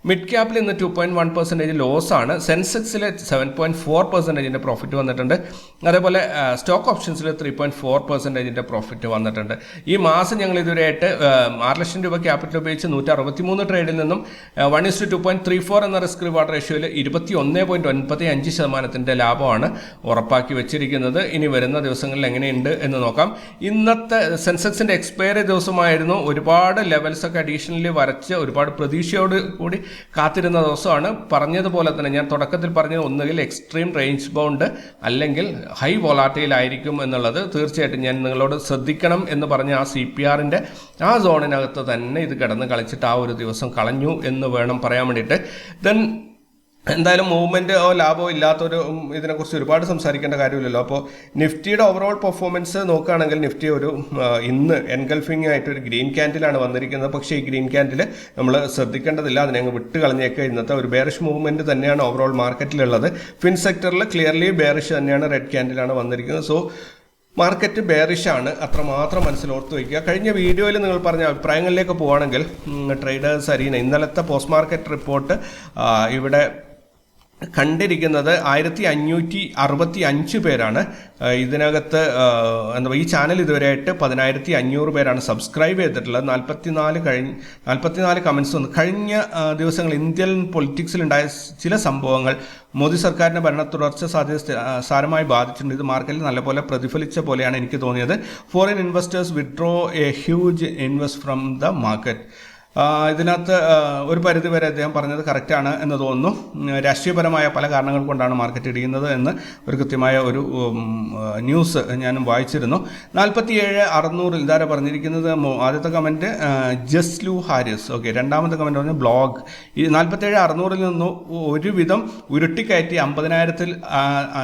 മിഡ് ക്യാപ്പിൽ ഇന്ന് two point one percentage loss ആണ്. സെൻസെക്സിൽ സെവൻ പോയിന്റ് ഫോർ പെർസെന്റേജിന്റെ പ്രോഫിറ്റ് വന്നിട്ടുണ്ട്. അതേപോലെ സ്റ്റോക്ക് ഓപ്ഷൻസിൽ ത്രീ പോയിന്റ് ഫോർ പെർസെന്റേജിന്റെ പ്രോഫിറ്റ് വന്നിട്ടുണ്ട്. ഈ മാസം ഞങ്ങൾ ഇതുവരെയായിട്ട് ആറ് ലക്ഷം രൂപ ക്യാപിറ്റൽ ഉപയോഗിച്ച് നൂറ്റി അറുപത്തി മൂന്ന് ട്രേഡിൽ നിന്നും one is to point three four എന്ന റിസ്ക് റിവാർഡ് റേഷ്യോയിൽ ഇരുപത്തി ഒന്ന് പോയിന്റ് ഒൻപത് അഞ്ച് ശതമാനത്തിന്റെ ലാഭമാണ് ഉറപ്പാക്കി വെച്ചിരിക്കുന്നത്. ഇനി വരുന്ന ദിവസങ്ങളിൽ എങ്ങനെയുണ്ട് എന്ന് നോക്കാം. ഇന്നത്തെ സെൻസെക്സിന്റെ എക്സ്പയറി ദിവസമായിരുന്നു. ഒരുപാട് ലെവൽസൊക്കെ അഡീഷണലി വരച്ച് ഒരുപാട് പ്രതീക്ഷയോട് കൂടി കാത്തിരുന്ന ദിവസമാണ്. പറഞ്ഞതുപോലെ തന്നെ ഞാൻ തുടക്കത്തിൽ പറഞ്ഞ ഒന്നുകിൽ എക്സ്ട്രീം റേഞ്ച് ബൗണ്ട് അല്ലെങ്കിൽ ഹൈ വോളാറ്റയിലായിരിക്കും എന്നുള്ളത് തീർച്ചയായിട്ടും ഞാൻ നിങ്ങളോട് ശ്രദ്ധിക്കണം എന്ന് പറഞ്ഞ ആ സി പി ആറിന്റെ ആ സോണിനകത്ത് തന്നെ ഇത് കിടന്ന് കളിച്ചിട്ട് ആ ഒരു ദിവസം കളഞ്ഞു എന്ന് വേണം പറയാൻ വേണ്ടിയിട്ട്. ദെൻ എന്തായാലും മൂവ്മെന്റോ ലാഭമോ ഇല്ലാത്തൊരു ഇതിനെക്കുറിച്ച് ഒരുപാട് സംസാരിക്കേണ്ട കാര്യമില്ലല്ലോ. അപ്പോൾ നിഫ്റ്റിയുടെ ഓവറോൾ പെർഫോമൻസ് നോക്കുകയാണെങ്കിൽ നിഫ്റ്റി ഒരു ഇന്ന് എൻഗൾഫിംഗ് ആയിട്ട് ഒരു ഗ്രീൻ ക്യാൻഡിലാണ് വന്നിരിക്കുന്നത്. പക്ഷേ ഈ ഗ്രീൻ ക്യാൻഡിൽ നമ്മൾ ശ്രദ്ധിക്കേണ്ടതില്ല. അതിനെ അങ്ങ് വിട്ട് കളഞ്ഞേക്കുക ഇന്നത്തെ ഒരു ബേറിഷ് മൂവ്മെന്റ് തന്നെയാണ് ഓവറോൾ മാർക്കറ്റിലുള്ളത് ഫിൻ സെക്ടറിൽ ക്ലിയർലി ബേറിഷ് തന്നെയാണ് റെഡ് ക്യാൻഡിലാണ് വന്നിരിക്കുന്നത്. സോ മാർക്കറ്റ് ബെയറിഷ് ആണ്. അത്രമാത്രം മനസ്സിൽ ഓർത്ത് വയ്ക്കുക. കഴിഞ്ഞ വീഡിയോയിൽ നിങ്ങൾ പറഞ്ഞ അഭിപ്രായങ്ങളിലേക്ക് പോവുകയാണെങ്കിൽ ട്രേഡേഴ്സ് അരീന ഇന്നലത്തെ പോസ്റ്റ് മാർക്കറ്റ് റിപ്പോർട്ട് ഇവിടെ കണ്ടിരിക്കുന്നത് ആയിരത്തി അഞ്ഞൂറ്റി അറുപത്തി അഞ്ച് പേരാണ് ഇതിനകത്ത് എന്താ ഈ ചാനൽ ഇതുവരെയായിട്ട് പതിനായിരത്തി അഞ്ഞൂറ് പേരാണ് സബ്സ്ക്രൈബ് ചെയ്തിട്ടുള്ളത്. നാൽപ്പത്തിനാല് കഴിഞ്ഞ് നാൽപ്പത്തിനാല് കമൻസ് വന്നു. കഴിഞ്ഞ ദിവസങ്ങൾ ഇന്ത്യൻ പൊളിറ്റിക്സിലുണ്ടായ ചില സംഭവങ്ങൾ മോദി സർക്കാരിന്റെ ഭരണ തുടർച്ച സാധ്യത സാരമായി ബാധിച്ചിട്ടുണ്ട്. ഇത് മാർക്കറ്റിൽ നല്ലപോലെ പ്രതിഫലിച്ച പോലെയാണ് എനിക്ക് തോന്നിയത്. Foreign investors withdraw a huge invest from the market ഇതിനകത്ത് ഒരു പരിധി വരെ അദ്ദേഹം പറഞ്ഞത് കറക്റ്റാണ് എന്ന് തോന്നുന്നു. രാഷ്ട്രീയപരമായ പല കാരണങ്ങൾ കൊണ്ടാണ് മാർക്കറ്റ് ഇടിയുന്നത് എന്ന് ഒരു കൃത്യമായ ഒരു ന്യൂസ് ഞാനും വായിച്ചിരുന്നു. നാൽപ്പത്തിയേഴ് അറുന്നൂറിൽ ഇതാരെ പറഞ്ഞിരിക്കുന്നത്? ആദ്യത്തെ കമന്റ് ജസ്ലു ഹാരിസ്. ഓക്കെ രണ്ടാമത്തെ കമന്റ് പറഞ്ഞ ബ്ലോഗ്. ഈ നാൽപ്പത്തേഴ് അറുന്നൂറിൽ നിന്ന് ഒരുവിധം ഉരുട്ടിക്കയറ്റി അമ്പതിനായിരത്തിൽ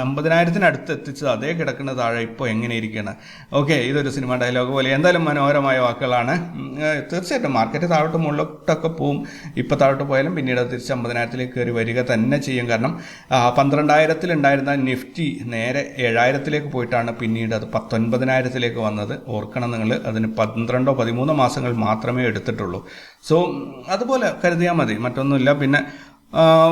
അമ്പതിനായിരത്തിനടുത്ത് എത്തിച്ചത് അതേ കിടക്കുന്ന താഴെ ഇപ്പോൾ എങ്ങനെ ഇരിക്കുകയാണ് ഓക്കെ ഇതൊരു സിനിമ ഡയലോഗ് പോലെ. എന്തായാലും മനോഹരമായ വാക്കുകളാണ്. തീർച്ചയായിട്ടും മാർക്കറ്റ് താഴോട്ട് മുകളിലോട്ടൊക്കെ പോവും. ഇപ്പോൾ താഴോട്ട് പോയാലും പിന്നീട് അത് തിരിച്ച് അമ്പതിനായിരത്തിലേക്ക് കയറി വരിക തന്നെ ചെയ്യും. കാരണം ഉണ്ടായിരുന്ന നിഫ്റ്റി നേരെ ഏഴായിരത്തിലേക്ക് പോയിട്ടാണ് പിന്നീട് അത് പത്തൊൻപതിനായിരത്തിലേക്ക് വന്നത്. ഓർക്കണം നിങ്ങൾ അതിന് പന്ത്രണ്ടോ പതിമൂന്നോ മാസങ്ങൾ മാത്രമേ എടുത്തിട്ടുള്ളൂ. സോ അതുപോലെ കരുതിയാൽ മതി. മറ്റൊന്നുമില്ല. പിന്നെ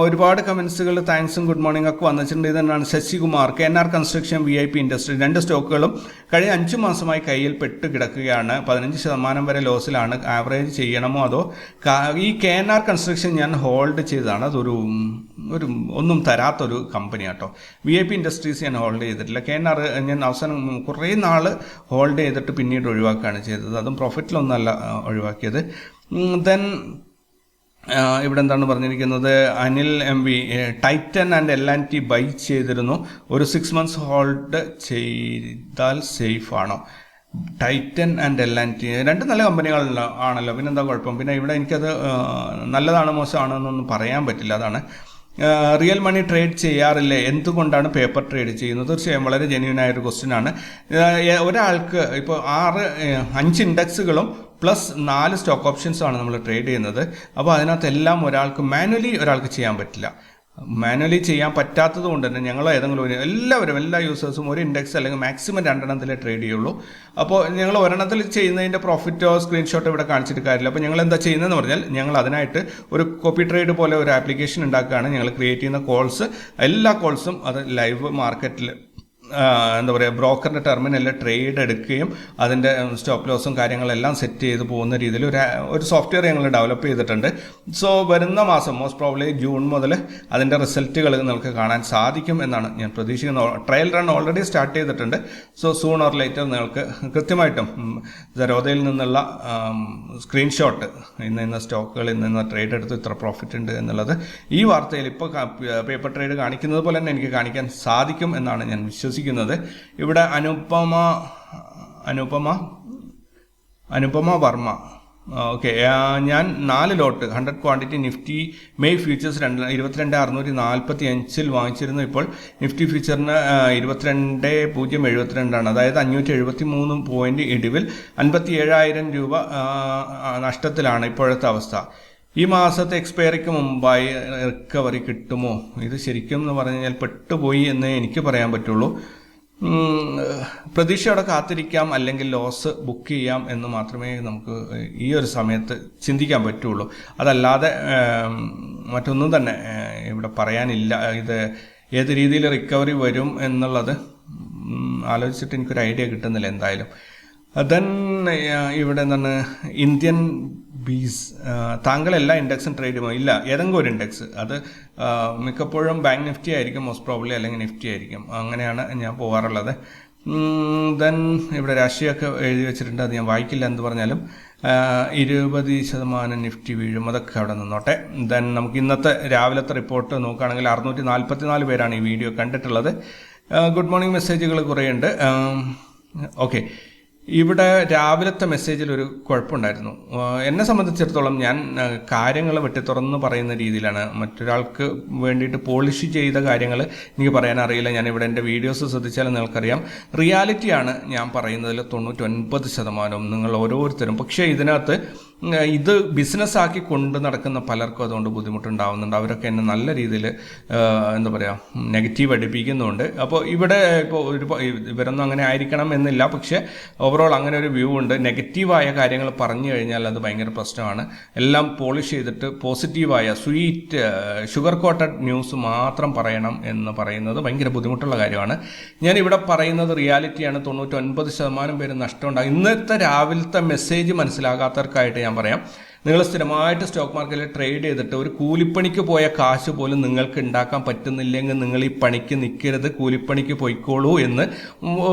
ഒരുപാട് കമൻസുകൾ താങ്ക്സും ഗുഡ് മോർണിംഗ് ഒക്കെ വന്നിട്ടുണ്ട്. ഇതെന്നാണ് Sasikumar K N R construction V I P industry. രണ്ട് സ്റ്റോക്കുകളും കഴിഞ്ഞ അഞ്ച് മാസമായി കയ്യിൽ പെട്ട് കിടക്കുകയാണ്. പതിനഞ്ച് ശതമാനം വരെ ലോസിലാണ് ആവറേജ് ചെയ്യണമോ അതോ ഈ കെ എൻ ആർ കൺസ്ട്രക്ഷൻ ഞാൻ ഹോൾഡ് ചെയ്തതാണ്. അതൊരു ഒരു ഒന്നും തരാത്തൊരു കമ്പനി കേട്ടോ വി ഐ പി ഇൻഡസ്ട്രീസ് ഞാൻ ഹോൾഡ് ചെയ്തിട്ടില്ല. കെ എൻ ആർ ഞാൻ അവസാനം കുറേ നാൾ ഹോൾഡ് ചെയ്തിട്ട് പിന്നീട് ഒഴിവാക്കുകയാണ് ചെയ്തത്. അതും പ്രോഫിറ്റിലൊന്നല്ല ഒഴിവാക്കിയത്. ദെൻ ഇവിടെ എന്താണ് പറഞ്ഞിരിക്കുന്നത്? Anil M V Titan and L and T buy ചെയ്തിരുന്നു. ഒരു സിക്സ് മന്ത്സ് ഹോൾഡ് ചെയ്താൽ സേഫ് ആണോ? Titan and L and T രണ്ട് നല്ല കമ്പനികളല്ല ആണല്ലോ. പിന്നെ എന്താ കുഴപ്പം? പിന്നെ ഇവിടെ എനിക്കത് നല്ലതാണ് മോശമാണോ എന്നൊന്നും പറയാൻ പറ്റില്ല. അതാണ്. റിയൽ മണി ട്രേഡ് ചെയ്യാറില്ലേ? എന്തുകൊണ്ടാണ് പേപ്പർ ട്രേഡ് ചെയ്യുന്നത്? തീർച്ചയായും വളരെ ജെന്യൂൻ ആയ ഒരു ക്വസ്റ്റ്യൻ ആണ് ഒരാൾക്ക് ഇപ്പോൾ ആറ് അഞ്ച് ഇൻഡെക്സുകളും പ്ലസ് നാല് സ്റ്റോക്ക് ഓപ്ഷൻസ് ആണ് നമ്മൾ ട്രേഡ് ചെയ്യുന്നത്. അപ്പോൾ അതിനകത്തെല്ലാം ഒരാൾക്ക് മാനുവലി ഒരാൾക്ക് ചെയ്യാൻ പറ്റില്ല. മാനുവലി ചെയ്യാൻ പറ്റാത്തത് കൊണ്ട് തന്നെ ഞങ്ങൾ ഏതെങ്കിലും ഒരു എല്ലാവരും എല്ലാ യൂസേഴ്സും ഒരു ഇൻഡെക്സ് അല്ലെങ്കിൽ മാക്സിമം രണ്ടെണ്ണത്തിലേ ട്രേഡ് ചെയ്യുള്ളൂ. അപ്പോൾ ഞങ്ങൾ ഒരെണ്ണത്തിൽ ചെയ്യുന്നതിന്റെ പ്രോഫിറ്റോ സ്ക്രീൻഷോട്ടോ ഇവിടെ കാണിച്ചിട്ട് കാര്യമില്ല. അപ്പോൾ ഞങ്ങൾ എന്താ ചെയ്യുന്നതെന്ന് പറഞ്ഞാൽ ഞങ്ങൾ അതിനായിട്ട് ഒരു കോപ്പി ട്രേഡ് പോലെ ഒരു ആപ്ലിക്കേഷൻ ഉണ്ടാക്കുകയാണ്. ഞങ്ങൾ ക്രിയേറ്റ് ചെയ്യുന്ന കോൾസ് എല്ലാ കോൾസും അത് ലൈവ് മാർക്കറ്റിൽ എന്താ പറയുക ബ്രോക്കറിന്റെ ടെർമിനലിൽ ട്രേഡ് എടുക്കുകയും അതിന്റെ സ്റ്റോപ്പ് ലോസും കാര്യങ്ങളെല്ലാം സെറ്റ് ചെയ്ത് പോകുന്ന രീതിയിൽ ഒരു ഒരു സോഫ്റ്റ്വെയർ ഞങ്ങൾ ഡെവലപ്പ് ചെയ്തിട്ടുണ്ട്. സോ വരുന്ന മാസം മോസ്റ്റ് പ്രോബ്ലി ജൂൺ മുതൽ അതിന്റെ റിസൾട്ടുകൾ നിങ്ങൾക്ക് കാണാൻ സാധിക്കും എന്നാണ് ഞാൻ പ്രതീക്ഷിക്കുന്നത്. ട്രയൽ റൺ ഓൾറെഡി സ്റ്റാർട്ട് ചെയ്തിട്ടുണ്ട്. സോ സൂൺ ഓർ ലേറ്റർ നിങ്ങൾക്ക് കൃത്യമായിട്ടും ജരോദയിൽ നിന്നുള്ള സ്ക്രീൻഷോട്ട് ഇന്ന് ഇന്ന സ്റ്റോക്കുകൾ ഇന്ന് ഇന്ന ട്രേഡ് എടുത്ത് ഇത്ര പ്രോഫിറ്റ് ഉണ്ട് എന്നുള്ളത് ഈ വാർത്തയിൽ ഇപ്പോൾ പേപ്പർ ട്രേഡ് കാണിക്കുന്നത് പോലെ തന്നെ എനിക്ക് കാണിക്കാൻ സാധിക്കും എന്നാണ് ഞാൻ വിശ്വസിക്കുന്നത്. ഇവിടെ അനുപമ അനുപമ അനുപമ വർമ്മ. ഓക്കെ. ഞാൻ നാല് lot hundred quantity Nifty May futures രണ്ട് ഇരുപത്തിരണ്ട് അറുന്നൂറ്റി നാൽപ്പത്തി അഞ്ചിൽ വാങ്ങിച്ചിരുന്നു. ഇപ്പോൾ നിഫ്റ്റി ഫ്യൂച്ചറിന് ഇരുപത്തിരണ്ട് പൂജ്യം എഴുപത്തിരണ്ടാണ്. അതായത് അഞ്ഞൂറ്റി എഴുപത്തി മൂന്ന് പോയിന്റ് ഇടിവിൽ അൻപത്തി ഏഴായിരം രൂപ നഷ്ടത്തിലാണ് ഇപ്പോഴത്തെ അവസ്ഥ. ഈ മാസത്തെ എക്സ്പയറിക്ക് മുമ്പായി റിക്കവറി കിട്ടുമോ? ഇത് ശരിക്കും എന്ന് പറഞ്ഞു കഴിഞ്ഞാൽ പെട്ടുപോയി എന്ന് എനിക്ക് പറയാൻ പറ്റുള്ളൂ. പ്രതീക്ഷയോടെ കാത്തിരിക്കാം അല്ലെങ്കിൽ ലോസ് ബുക്ക് ചെയ്യാം എന്ന് മാത്രമേ നമുക്ക് ഈ ഒരു സമയത്ത് ചിന്തിക്കാൻ പറ്റുള്ളൂ. അതല്ലാതെ മറ്റൊന്നും തന്നെ ഇവിടെ പറയാനില്ല. ഇത് ഏത് രീതിയിൽ റിക്കവറി വരും എന്നുള്ളത് ആലോചിച്ചിട്ട് എനിക്കൊരു ഐഡിയ കിട്ടുന്നില്ല എന്തായാലും. ദെൻ ഇവിടെ എന്താണ് ഇന്ത്യൻ ബീസ് താങ്കൾ എല്ലാ ഇൻഡെക്സും ട്രേഡ് ചെയ്യുമോ? ഇല്ല ഏതെങ്കിലും ഒരു ഇൻഡെക്സ് അത് മിക്കപ്പോഴും ബാങ്ക് നിഫ്റ്റി ആയിരിക്കും മോസ്റ്റ് പ്രോബ്ലി അല്ലെങ്കിൽ നിഫ്റ്റി ആയിരിക്കും. അങ്ങനെയാണ് ഞാൻ പോകാറുള്ളത് ദെൻ ഇവിടെ രാഷ്ട്രീയമൊക്കെ എഴുതി വെച്ചിട്ടുണ്ട്. അത് ഞാൻ വായിക്കില്ല എന്ന് പറഞ്ഞാലും. ഇരുപത് ശതമാനം നിഫ്റ്റി വീഴും. അതൊക്കെ അവിടെ നിന്നോട്ടെ. ദെൻ നമുക്ക് ഇന്നത്തെ രാവിലത്തെ റിപ്പോർട്ട് നോക്കുകയാണെങ്കിൽ അറുന്നൂറ്റി നാൽപ്പത്തി നാല് പേരാണ് ഈ വീഡിയോ കണ്ടിട്ടുള്ളത്. ഗുഡ് മോർണിംഗ് മെസ്സേജുകൾ കുറേയുണ്ട്. ഓക്കെ ഇവിടെ രാവിലത്തെ മെസ്സേജിൽ ഒരു കുഴപ്പമുണ്ടായിരുന്നു. എന്നെ സംബന്ധിച്ചിടത്തോളം ഞാൻ കാര്യങ്ങൾ വെട്ടി തുറന്ന് പറയുന്ന രീതിയിലാണ്. മറ്റൊരാൾക്ക് വേണ്ടിയിട്ട് പോളിഷ് ചെയ്ത കാര്യങ്ങൾ എനിക്ക് പറയാൻ അറിയില്ല. ഞാൻ ഇവിടെ എന്റെ വീഡിയോസ് ശ്രദ്ധിച്ചാൽ നിങ്ങൾക്കറിയാം. റിയാലിറ്റിയാണ് ഞാൻ പറയുന്നതിൽ തൊണ്ണൂറ്റൊൻപത് ശതമാനവും. നിങ്ങൾ ഓരോരുത്തരും. പക്ഷേ ഇതിനകത്ത് ഇത് ബിസിനസ് ആക്കി കൊണ്ട് നടക്കുന്ന പലർക്കും അതുകൊണ്ട് ബുദ്ധിമുട്ടുണ്ടാവുന്നുണ്ട്. അവരൊക്കെ എന്നെ നല്ല രീതിയിൽ എന്താ പറയുക നെഗറ്റീവ് അടിപ്പിക്കുന്നുണ്ട് അപ്പോൾ ഇവിടെ ഇപ്പോൾ ഒരു ഇവരൊന്നും അങ്ങനെ ആയിരിക്കണം എന്നില്ല. പക്ഷേ ഓവറോൾ അങ്ങനെ ഒരു വ്യൂ ഉണ്ട്. നെഗറ്റീവായ കാര്യങ്ങൾ പറഞ്ഞു കഴിഞ്ഞാൽ അത് ഭയങ്കര പ്രശ്നമാണ്. എല്ലാം പോളിഷ് ചെയ്തിട്ട് പോസിറ്റീവായ സ്വീറ്റ് ഷുഗർ കോട്ടഡ് ന്യൂസ് മാത്രം പറയണം എന്ന് പറയുന്നത് ഭയങ്കര ബുദ്ധിമുട്ടുള്ള കാര്യമാണ്. ഞാൻ ഇവിടെ പറയുന്നത് റിയാലിറ്റിയാണ് തൊണ്ണൂറ്റൊൻപത് ശതമാനം പേര് നഷ്ടമുണ്ടാകും. ഇന്നത്തെ രാവിലത്തെ മെസ്സേജ് മനസ്സിലാകാത്തവർക്കായിട്ട് ഞാൻ പറയാം. നിങ്ങൾ സ്ഥിരമായിട്ട് സ്റ്റോക്ക് മാർക്കറ്റിൽ ട്രേഡ് ചെയ്തിട്ട് ഒരു കൂലിപ്പണിക്ക് പോയ കാശ് പോലും നിങ്ങൾക്ക് ഉണ്ടാക്കാൻ പറ്റുന്നില്ലെങ്കിൽ നിങ്ങൾ ഈ പണിക്ക് നിൽക്കരുത് കൂലിപ്പണിക്ക് പോയിക്കോളൂ എന്ന്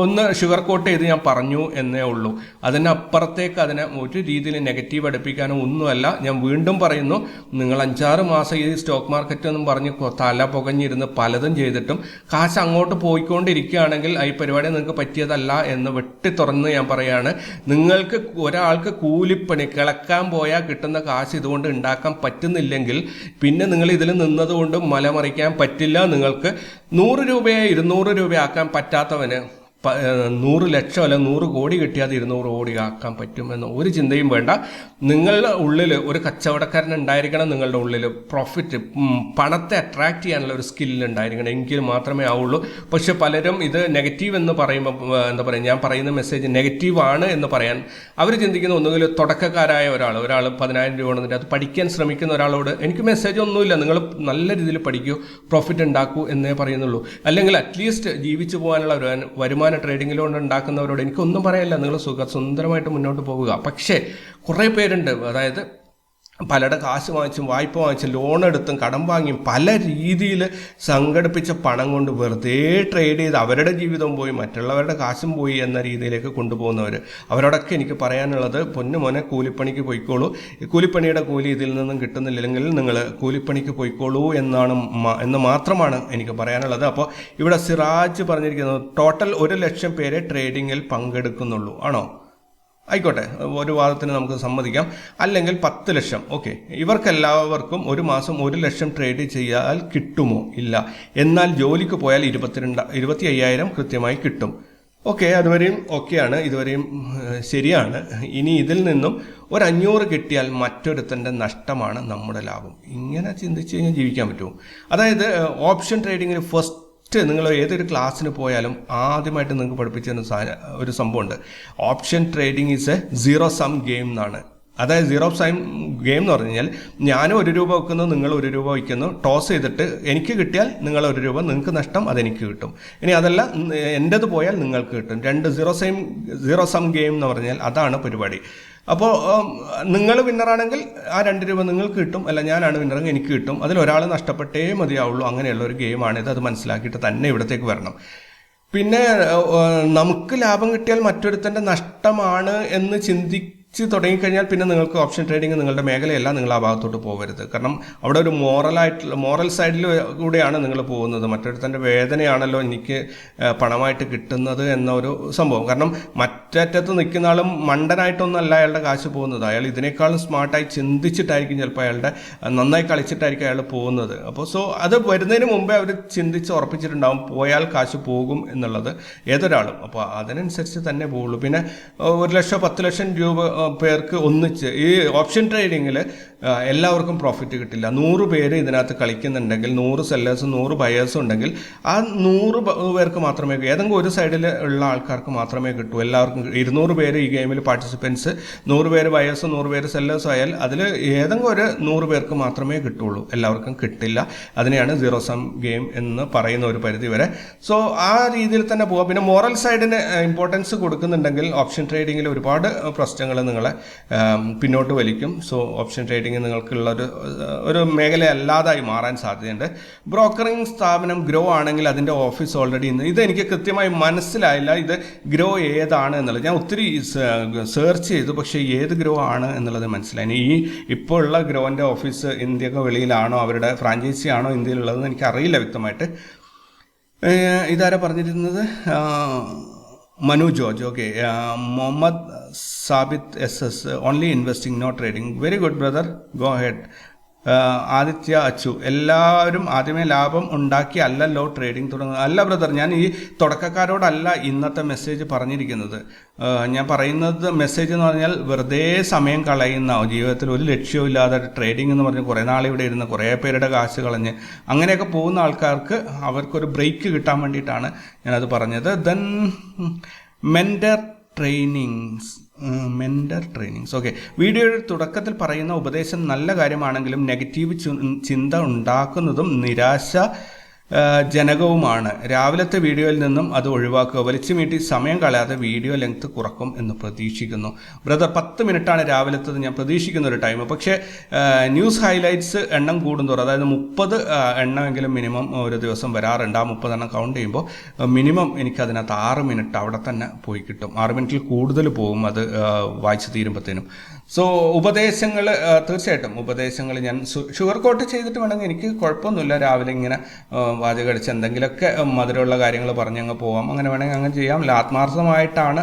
ഒന്ന് ഷുഗർ കോട്ട് ചെയ്ത് ഞാൻ പറഞ്ഞു എന്നേ ഉള്ളൂ. അതിനപ്പുറത്തേക്ക് അതിനെ ഒരു രീതിയിൽ നെഗറ്റീവ് അടുപ്പിക്കാനോ ഒന്നുമല്ല. ഞാൻ വീണ്ടും പറയുന്നു നിങ്ങൾ അഞ്ചാറ് മാസം ഈ സ്റ്റോക്ക് മാർക്കറ്റ് എന്നും പറഞ്ഞ് തല പുകഞ്ഞിരുന്ന് പലതും ചെയ്തിട്ടും കാശ് അങ്ങോട്ട് പോയിക്കൊണ്ടിരിക്കുകയാണെങ്കിൽ ഈ പരിപാടി നിങ്ങൾക്ക് പറ്റിയതല്ല എന്ന് വെട്ടി തുറന്ന് ഞാൻ പറയാണ്. നിങ്ങൾക്ക് ഒരാൾക്ക് കൂലിപ്പണി കിളക്കാൻ പോയാൽ കിട്ടുന്ന കാശ് ഇതുകൊണ്ട് ഉണ്ടാക്കാൻ പറ്റുന്നില്ലെങ്കിൽ പിന്നെ നിങ്ങൾ ഇതിൽ നിന്നതുകൊണ്ട് മലമറിക്കാൻ പറ്റില്ല. നിങ്ങൾക്ക് നൂറ് രൂപയെ ഇരുന്നൂറ് രൂപയാക്കാൻ പറ്റാത്തവന് നൂറ് ലക്ഷം അല്ല നൂറ് കോടി കിട്ടിയാൽ ഇരുന്നൂറ് കോടി ആക്കാൻ പറ്റുമെന്ന് ഒരു ചിന്തയും വേണ്ട. നിങ്ങളുടെ ഉള്ളിൽ ഒരു കച്ചവടക്കാരൻ ഉണ്ടായിരിക്കണം നിങ്ങളുടെ ഉള്ളിൽ പ്രോഫിറ്റ് പണത്തെ അട്രാക്ട് ചെയ്യാനുള്ള ഒരു സ്കില്ല് ഉണ്ടായിരിക്കണം. എങ്കിൽ മാത്രമേ ആവുള്ളൂ. പക്ഷെ പലരും ഇത് നെഗറ്റീവ് എന്ന് പറയുമ്പോൾ എന്താ പറയുക ഞാൻ പറയുന്ന മെസ്സേജ് നെഗറ്റീവ് ആണ് എന്ന് പറയാൻ അവർ ചിന്തിക്കുന്ന ഒന്നുകിൽ തുടക്കക്കാരായ ഒരാൾ ഒരാൾ പതിനായിരം രൂപ കൊണ്ടിട്ട് അത് പഠിക്കാൻ ശ്രമിക്കുന്ന ഒരാളോട് എനിക്ക് മെസ്സേജ് ഒന്നുമില്ല. നിങ്ങൾ നല്ല രീതിയിൽ പഠിക്കൂ പ്രോഫിറ്റ് ഉണ്ടാക്കൂ എന്നേ പറയുന്നുള്ളൂ. അല്ലെങ്കിൽ അറ്റ്ലീസ്റ്റ് ജീവിച്ചു പോകാനുള്ള ഒരു വരു- വരുമാന ട്രേഡിങ്ങിലുകൊണ്ട് ഉണ്ടാക്കുന്നവരോട് എനിക്കൊന്നും പറയല്ല. നിങ്ങൾ സുഖ സുന്ദരമായിട്ട് മുന്നോട്ട് പോവുക. പക്ഷേ കുറേ പേരുണ്ട്. അതായത് പലരുടെ കാശ് വാങ്ങിച്ചും വായ്പ വാങ്ങിച്ചും ലോൺ എടുത്തും കടം വാങ്ങിയും പല രീതിയിൽ സംഘടിപ്പിച്ച പണം കൊണ്ട് വെറുതെ ട്രേഡ് ചെയ്ത് അവരുടെ ജീവിതം പോയി മറ്റുള്ളവരുടെ കാശും പോയി എന്ന രീതിയിലേക്ക് കൊണ്ടുപോകുന്നവർ അവരോടൊക്കെ എനിക്ക് പറയാനുള്ളത് പൊന്നു മോനെ കൂലിപ്പണിക്ക് പോയിക്കോളൂ. കൂലിപ്പണിയുടെ കൂലി ഇതിൽ നിന്നും കിട്ടുന്നില്ലെങ്കിൽ നിങ്ങൾ കൂലിപ്പണിക്ക് പോയിക്കോളൂ എന്നാണ് എന്ന് മാത്രമാണ് എനിക്ക് പറയാനുള്ളത്. അപ്പോൾ ഇവിടെ സിറാജ് പറഞ്ഞിരിക്കുന്നത് ടോട്ടൽ ഒരു ലക്ഷം പേരെ ട്രേഡിങ്ങിൽ പങ്കെടുക്കുന്നുള്ളൂ. ആണോ? ആയിക്കോട്ടെ ഒരു വാദത്തിന് നമുക്ക് സമ്മതിക്കാം. അല്ലെങ്കിൽ പത്ത് ലക്ഷം. ഓക്കെ ഇവർക്കെല്ലാവർക്കും ഒരു മാസം ഒരു ലക്ഷം ട്രേഡ് ചെയ്യാൽ കിട്ടുമോ? ഇല്ല. എന്നാൽ ജോലിക്ക് പോയാൽ ഇരുപത്തിരണ്ട് ഇരുപത്തി അയ്യായിരം കൃത്യമായി കിട്ടും. ഓക്കെ അതുവരെയും ഓക്കെയാണ്. ഇതുവരെയും ശരിയാണ്. ഇനി ഇതിൽ നിന്നും ഒരു അഞ്ഞൂറ് കിട്ടിയാൽ മറ്റൊരുത്തന്റെ നഷ്ടമാണ് നമ്മുടെ ലാഭം. ഇങ്ങനെ ചിന്തിച്ച് കഴിഞ്ഞാൽ ജീവിക്കാൻ പറ്റുമോ? അതായത് ഓപ്ഷൻ ട്രേഡിങ്ങിൽ ഫസ്റ്റ് ഫസ്റ്റ് നിങ്ങൾ ഏതൊരു ക്ലാസ്സിന് പോയാലും ആദ്യമായിട്ട് നിങ്ങൾക്ക് പഠിപ്പിച്ചിരുന്ന ഒരു സംഭവമുണ്ട്. Option trading is a zero sum game എന്നാണ്. അതായത് സീറോ സൈം ഗെയിം എന്ന് പറഞ്ഞു കഴിഞ്ഞാൽ ഞാനും ഒരു രൂപ വെക്കുന്നു നിങ്ങൾ ഒരു രൂപ വയ്ക്കുന്നു ടോസ് ചെയ്തിട്ട് എനിക്ക് കിട്ടിയാൽ നിങ്ങൾ ഒരു രൂപ നിങ്ങൾക്ക് നഷ്ടം അതെനിക്ക് കിട്ടും. ഇനി അതല്ല എന്റേത് പോയാൽ നിങ്ങൾക്ക് കിട്ടും. രണ്ട് zero same zero sum game എന്ന് പറഞ്ഞാൽ അതാണ് പരിപാടി. അപ്പോൾ നിങ്ങൾ വിന്നറാണെങ്കിൽ ആ രണ്ട് രൂപ നിങ്ങൾക്ക് കിട്ടും. അല്ല ഞാനാണ് വിന്നറെങ്കിൽ എനിക്ക് കിട്ടും. അതിൽ ഒരാൾ നഷ്ടപ്പെട്ടേ മതിയാവുള്ളൂ. അങ്ങനെയുള്ള ഒരു ഗെയിമാണിത് അത് മനസ്സിലാക്കിയിട്ട് തന്നെ ഇവിടത്തേക്ക് വരണം. പിന്നെ നമുക്ക് ലാഭം കിട്ടിയാൽ മറ്റൊരുത്തന്റെ നഷ്ടമാണ് എന്ന് ചിന്തിച്ച് തുടങ്ങിക്കഴിഞ്ഞാൽ പിന്നെ നിങ്ങൾക്ക് ഓപ്ഷൻ ട്രേഡിംഗ് നിങ്ങളുടെ മേഖലയല്ല നിങ്ങൾ ആ ഭാഗത്തോട്ട് പോകരുത് കാരണം അവിടെ ഒരു മോറലായിട്ടുള്ള മോറൽ സൈഡിൽ കൂടെയാണ് നിങ്ങൾ പോകുന്നത്. മറ്റൊരുത്തന്റെ വേദനയാണല്ലോ എനിക്ക് പണമായിട്ട് കിട്ടുന്നത് എന്നൊരു സംഭവം. കാരണം മറ്ററ്റത്ത് നിൽക്കുന്ന ആളും മണ്ടനായിട്ടൊന്നല്ല അയാളുടെ കാശ് പോകുന്നത്. അയാൾ ഇതിനേക്കാളും സ്മാർട്ടായി ചിന്തിച്ചിട്ടായിരിക്കും ചിലപ്പോൾ അയാളുടെ നന്നായി കളിച്ചിട്ടായിരിക്കും അയാൾ പോകുന്നത്. അപ്പോൾ സോ അത് വരുന്നതിന് മുമ്പേ അവർ ചിന്തിച്ച് ഉറപ്പിച്ചിട്ടുണ്ടാവും പോയാൽ കാശ് പോകും എന്നുള്ളത് ഏതൊരാളും. അപ്പോൾ അതിനനുസരിച്ച് തന്നെ പോകുള്ളൂ. പിന്നെ ഒരു ലക്ഷം പത്ത് ലക്ഷം രൂപ പേർക്ക് ഒന്നിച്ച് ഈ ഓപ്ഷൻ ട്രേഡിങ്ങിൽ എല്ലാവർക്കും പ്രോഫിറ്റ് കിട്ടില്ല. നൂറ് പേര് ഇതിനകത്ത് കളിക്കുന്നുണ്ടെങ്കിൽ നൂറ് സെല്ലേഴ്സും നൂറ് ബയേഴ്സും ഉണ്ടെങ്കിൽ ആ നൂറ് പേർക്ക് മാത്രമേ ഏതെങ്കിലും ഒരു സൈഡിൽ ഉള്ള ആൾക്കാർക്ക് മാത്രമേ കിട്ടൂ. എല്ലാവർക്കും ഇരുന്നൂറ് പേര് ഈ ഗെയിമിൽ പാർട്ടിസിപ്പൻസ് നൂറ് പേര് ബയേഴ്സും നൂറ് പേര് സെല്ലേഴ്സും ആയാൽ അതിൽ ഏതെങ്കിലും ഒരു നൂറ് പേർക്ക് മാത്രമേ കിട്ടുള്ളൂ. എല്ലാവർക്കും കിട്ടില്ല. അതിനെയാണ് സീറോ സം ഗെയിം എന്ന് പറയുന്ന ഒരു പരിധി വരെ. സോ ആ രീതിയിൽ തന്നെ പോകാം പിന്നെ മോറൽ സൈഡിന് ഇമ്പോർട്ടൻസ് കൊടുക്കുന്നുണ്ടെങ്കിൽ ഓപ്ഷൻ ട്രേഡിങ്ങിൽ ഒരുപാട് പ്രശ്നങ്ങൾ നിങ്ങളെ പിന്നോട്ട് വലിക്കും. സോ ഓപ്ഷൻ ട്രേഡിംഗ് ട്രേഡിംഗ് നിങ്ങൾക്കുള്ള ഒരു ഒരു മേഖല അല്ലാതായി മാറാൻ സാധ്യതയുണ്ട്. ബ്രോക്കറിംഗ് സ്ഥാപനം ഗ്രോ ആണെങ്കിൽ അതിന്റെ ഓഫീസ് ഓൾറെഡി ഇന്ന്. ഇത് എനിക്ക് കൃത്യമായി മനസ്സിലായില്ല. ഇത് ഗ്രോ ഏതാണ് എന്നുള്ളത്. ഞാൻ ഒത്തിരി സെർച്ച് ചെയ്തു പക്ഷേ ഏത് ഗ്രോ ആണ് എന്നുള്ളത് മനസ്സിലായി. ഈ ഇപ്പോൾ ഉള്ള ഗ്രോന്റെ ഓഫീസ് ഇന്ത്യയ്ക്ക് വെളിയിലാണോ അവരുടെ ഫ്രാഞ്ചൈസി ആണോ ഇന്ത്യയിലുള്ളതെന്ന് എനിക്ക് അറിയില്ല വ്യക്തമായിട്ട് ഇതാരാ പറഞ്ഞിരുന്നത്? Manu George. Okay. Muhammad Sabith S S only investing no trading very good brother go head Aditya Achu എല്ലാവരും ആദ്യമേ ലാഭം ഉണ്ടാക്കി അല്ലല്ലോ ട്രേഡിംഗ് തുടങ്ങുന്നത്. അല്ല ബ്രദർ ഞാൻ ഈ തുടക്കക്കാരോടല്ല ഇന്നത്തെ മെസ്സേജ് പറഞ്ഞിരിക്കുന്നത്. ആ, ഞാൻ പറയുന്നത് മെസ്സേജ് എന്ന് പറഞ്ഞാൽ വെറുതെ സമയം കളയുന്ന ജീവിതത്തിൽ ഒരു ലക്ഷ്യവും ഇല്ലാതെ ട്രേഡിംഗ് എന്ന് പറഞ്ഞ് കുറേ നാളിവിടെ ഇരുന്ന് കുറേ പേരുടെ കാശ് കളഞ്ഞ് അങ്ങനെയൊക്കെ പോകുന്ന ആൾക്കാർക്ക് അവർക്കൊരു ബ്രേക്ക് കിട്ടാൻ വേണ്ടിയിട്ടാണ് ഞാനത് പറഞ്ഞത്. Then mentor trainings mentor trainings okay വീഡിയോയുടെ തുടക്കത്തിൽ പറയുന്ന ഉപദേശം നല്ല കാര്യമാണെങ്കിലും നെഗറ്റീവ് ചിന്ത ഉണ്ടാക്കുന്നതും നിരാശ ജനകവുമാണ്. രാവിലത്തെ വീഡിയോയിൽ നിന്നും അത് ഒഴിവാക്കുക. വലിച്ചു മീട്ടി സമയം കളയാതെ വീഡിയോ ലെങ്ത് കുറക്കും എന്ന് പ്രതീക്ഷിക്കുന്നു. ബ്രദർ പത്ത് മിനിറ്റാണ് രാവിലത്തത് ഞാൻ പ്രതീക്ഷിക്കുന്ന ഒരു ടൈം. പക്ഷേ ന്യൂസ് ഹൈലൈറ്റ്സ് എണ്ണം കൂടുന്തോറും അതായത് മുപ്പത് എണ്ണമെങ്കിലും മിനിമം ഒരു ദിവസം വരാറുണ്ട്. ആ മുപ്പതെണ്ണം കൗണ്ട് ചെയ്യുമ്പോൾ മിനിമം എനിക്കതിനകത്ത് ആറ് മിനിറ്റ് അവിടെ തന്നെ പോയി കിട്ടും. ആറ് മിനിറ്റിൽ കൂടുതൽ പോകും അത് വായിച്ച് തീരുമ്പോഴത്തേനും സോ ഉപദേശങ്ങൾ തീർച്ചയായിട്ടും ഉപദേശങ്ങൾ ഞാൻ ഷുഗർ കോട്ട് ചെയ്തിട്ട് വേണമെങ്കിൽ എനിക്ക് കുഴപ്പമൊന്നുമില്ല. രാവിലെ ഇങ്ങനെ വാചക വാചകം അടിച്ച് എന്തെങ്കിലുമൊക്കെ മധുരമുള്ള കാര്യങ്ങൾ പറഞ്ഞ് അങ്ങ് പോവാം. അങ്ങനെ വേണമെങ്കിൽ അങ്ങനെ ചെയ്യാം. ആത്മാർത്ഥമായിട്ടാണ്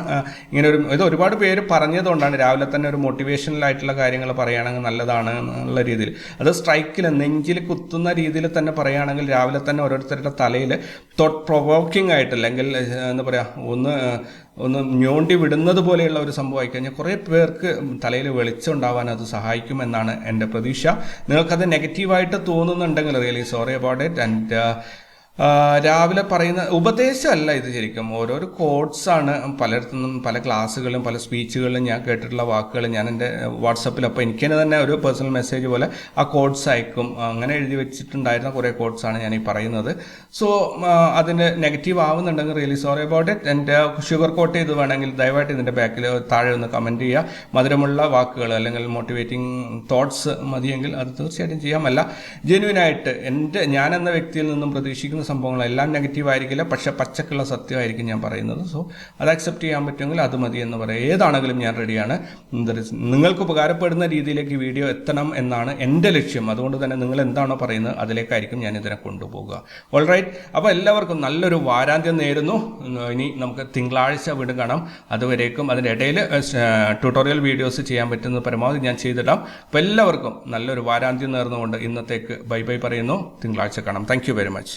ഇങ്ങനെ ഒരു ഇത് ഒരുപാട് പേര് പറഞ്ഞതുകൊണ്ടാണ് രാവിലെ തന്നെ ഒരു മോട്ടിവേഷനലായിട്ടുള്ള കാര്യങ്ങൾ പറയുകയാണെങ്കിൽ നല്ലതാണ് എന്നുള്ള രീതിയിൽ. അത് സ്ട്രൈക്കിൽ നെഞ്ചിൽ കുത്തുന്ന രീതിയിൽ തന്നെ പറയുകയാണെങ്കിൽ രാവിലെ തന്നെ ഓരോരുത്തരുടെ തലയിൽ തൊട്ട് പ്രൊവോക്കിംഗ് ആയിട്ട് അല്ലെങ്കിൽ ഏഹ്, എന്താ പറയുക ഒന്ന് ഒന്ന് ഞോണ്ടി വിടുന്നത് പോലെയുള്ള ഒരു സംഭവം ആയിക്കഴിഞ്ഞാൽ കുറേ പേർക്ക് തലയിൽ വെളിച്ചം ഉണ്ടാവാൻ അത് സഹായിക്കുമെന്നാണ് എന്റെ പ്രതീക്ഷ. നിങ്ങൾക്കത് നെഗറ്റീവായിട്ട് തോന്നുന്നുണ്ടെങ്കിൽ really sorry about it. And രാവിലെ പറയുന്ന ഉപദേശമല്ല ഇത് ശരിക്കും. ഓരോരോ കോഡ്സാണ് പലയിടത്തുനിന്നും പല ക്ലാസ്സുകളും പല സ്പീച്ചുകളിലും ഞാൻ കേട്ടിട്ടുള്ള വാക്കുകൾ ഞാൻ എന്റെ വാട്സപ്പിൽ അപ്പോൾ എനിക്ക് തന്നെ ഒരു പേഴ്സണൽ മെസ്സേജ് പോലെ ആ കോഡ്സ് അയക്കും. അങ്ങനെ എഴുതി വെച്ചിട്ടുണ്ടായിരുന്ന കുറേ കോഡ്സാണ് ഞാൻ ഈ പറയുന്നത്. സോ അതിന്റെ നെഗറ്റീവ് ആവുന്നുണ്ടെങ്കിൽ റിയലി സോറി അബൌട്ട് ഇറ്റ് എന്റെ ഷുഗർ കോട്ട് ചെയ്ത് വേണമെങ്കിൽ ദയവായിട്ട് ഇതിന്റെ ബാക്കിൽ താഴെ ഒന്ന് കമന്റ് ചെയ്യുക. മധുരമുള്ള വാക്കുകൾ അല്ലെങ്കിൽ മോട്ടിവേറ്റിംഗ് തോട്ട്സ് മതിയെങ്കിൽ അത് തീർച്ചയായിട്ടും ചെയ്യാമല്ല. ജെന്യൂനായിട്ട് എന്റെ ഞാൻ എന്ന വ്യക്തിയിൽ നിന്നും പ്രതീക്ഷിക്കുന്ന സംഭവങ്ങളെല്ലാം നെഗറ്റീവ് ആയിരിക്കില്ല പക്ഷേ പച്ചക്കുള്ള സത്യമായിരിക്കും ഞാൻ പറയുന്നത്. സോ അത് അക്സെപ്റ്റ് ചെയ്യാൻ പറ്റുമെങ്കിൽ അത് മതി എന്ന് പറയാം. ഏതാണെങ്കിലും ഞാൻ റെഡിയാണ് നിങ്ങൾക്ക് ഉപകാരപ്പെടുന്ന രീതിയിലേക്ക് വീഡിയോ എത്തണം എന്നാണ് എന്റെ ലക്ഷ്യം. അതുകൊണ്ട് തന്നെ നിങ്ങൾ എന്താണോ പറയുന്നത് അതിലേക്കായിരിക്കും ഞാൻ ഇതിനെ കൊണ്ടുപോകുക ഓൾറൈറ്റ് അപ്പോൾ എല്ലാവർക്കും നല്ലൊരു വാരാന്ത്യം നേരുന്നു. ഇനി നമുക്ക് തിങ്കളാഴ്ച വീണ്ടും കാണാം അതുവരേക്കും അതിന്റെ ഇടയിൽ ട്യൂട്ടോറിയൽ വീഡിയോസ് ചെയ്യാൻ പറ്റുന്ന പരമാവധി ഞാൻ ചെയ്തിടാം. അപ്പോൾ എല്ലാവർക്കും നല്ലൊരു വാരാന്ത്യം നേർന്നുകൊണ്ട് ഇന്നത്തേക്ക് ബൈ ബൈ പറയുന്നു. തിങ്കളാഴ്ച കാണാം. Thank very much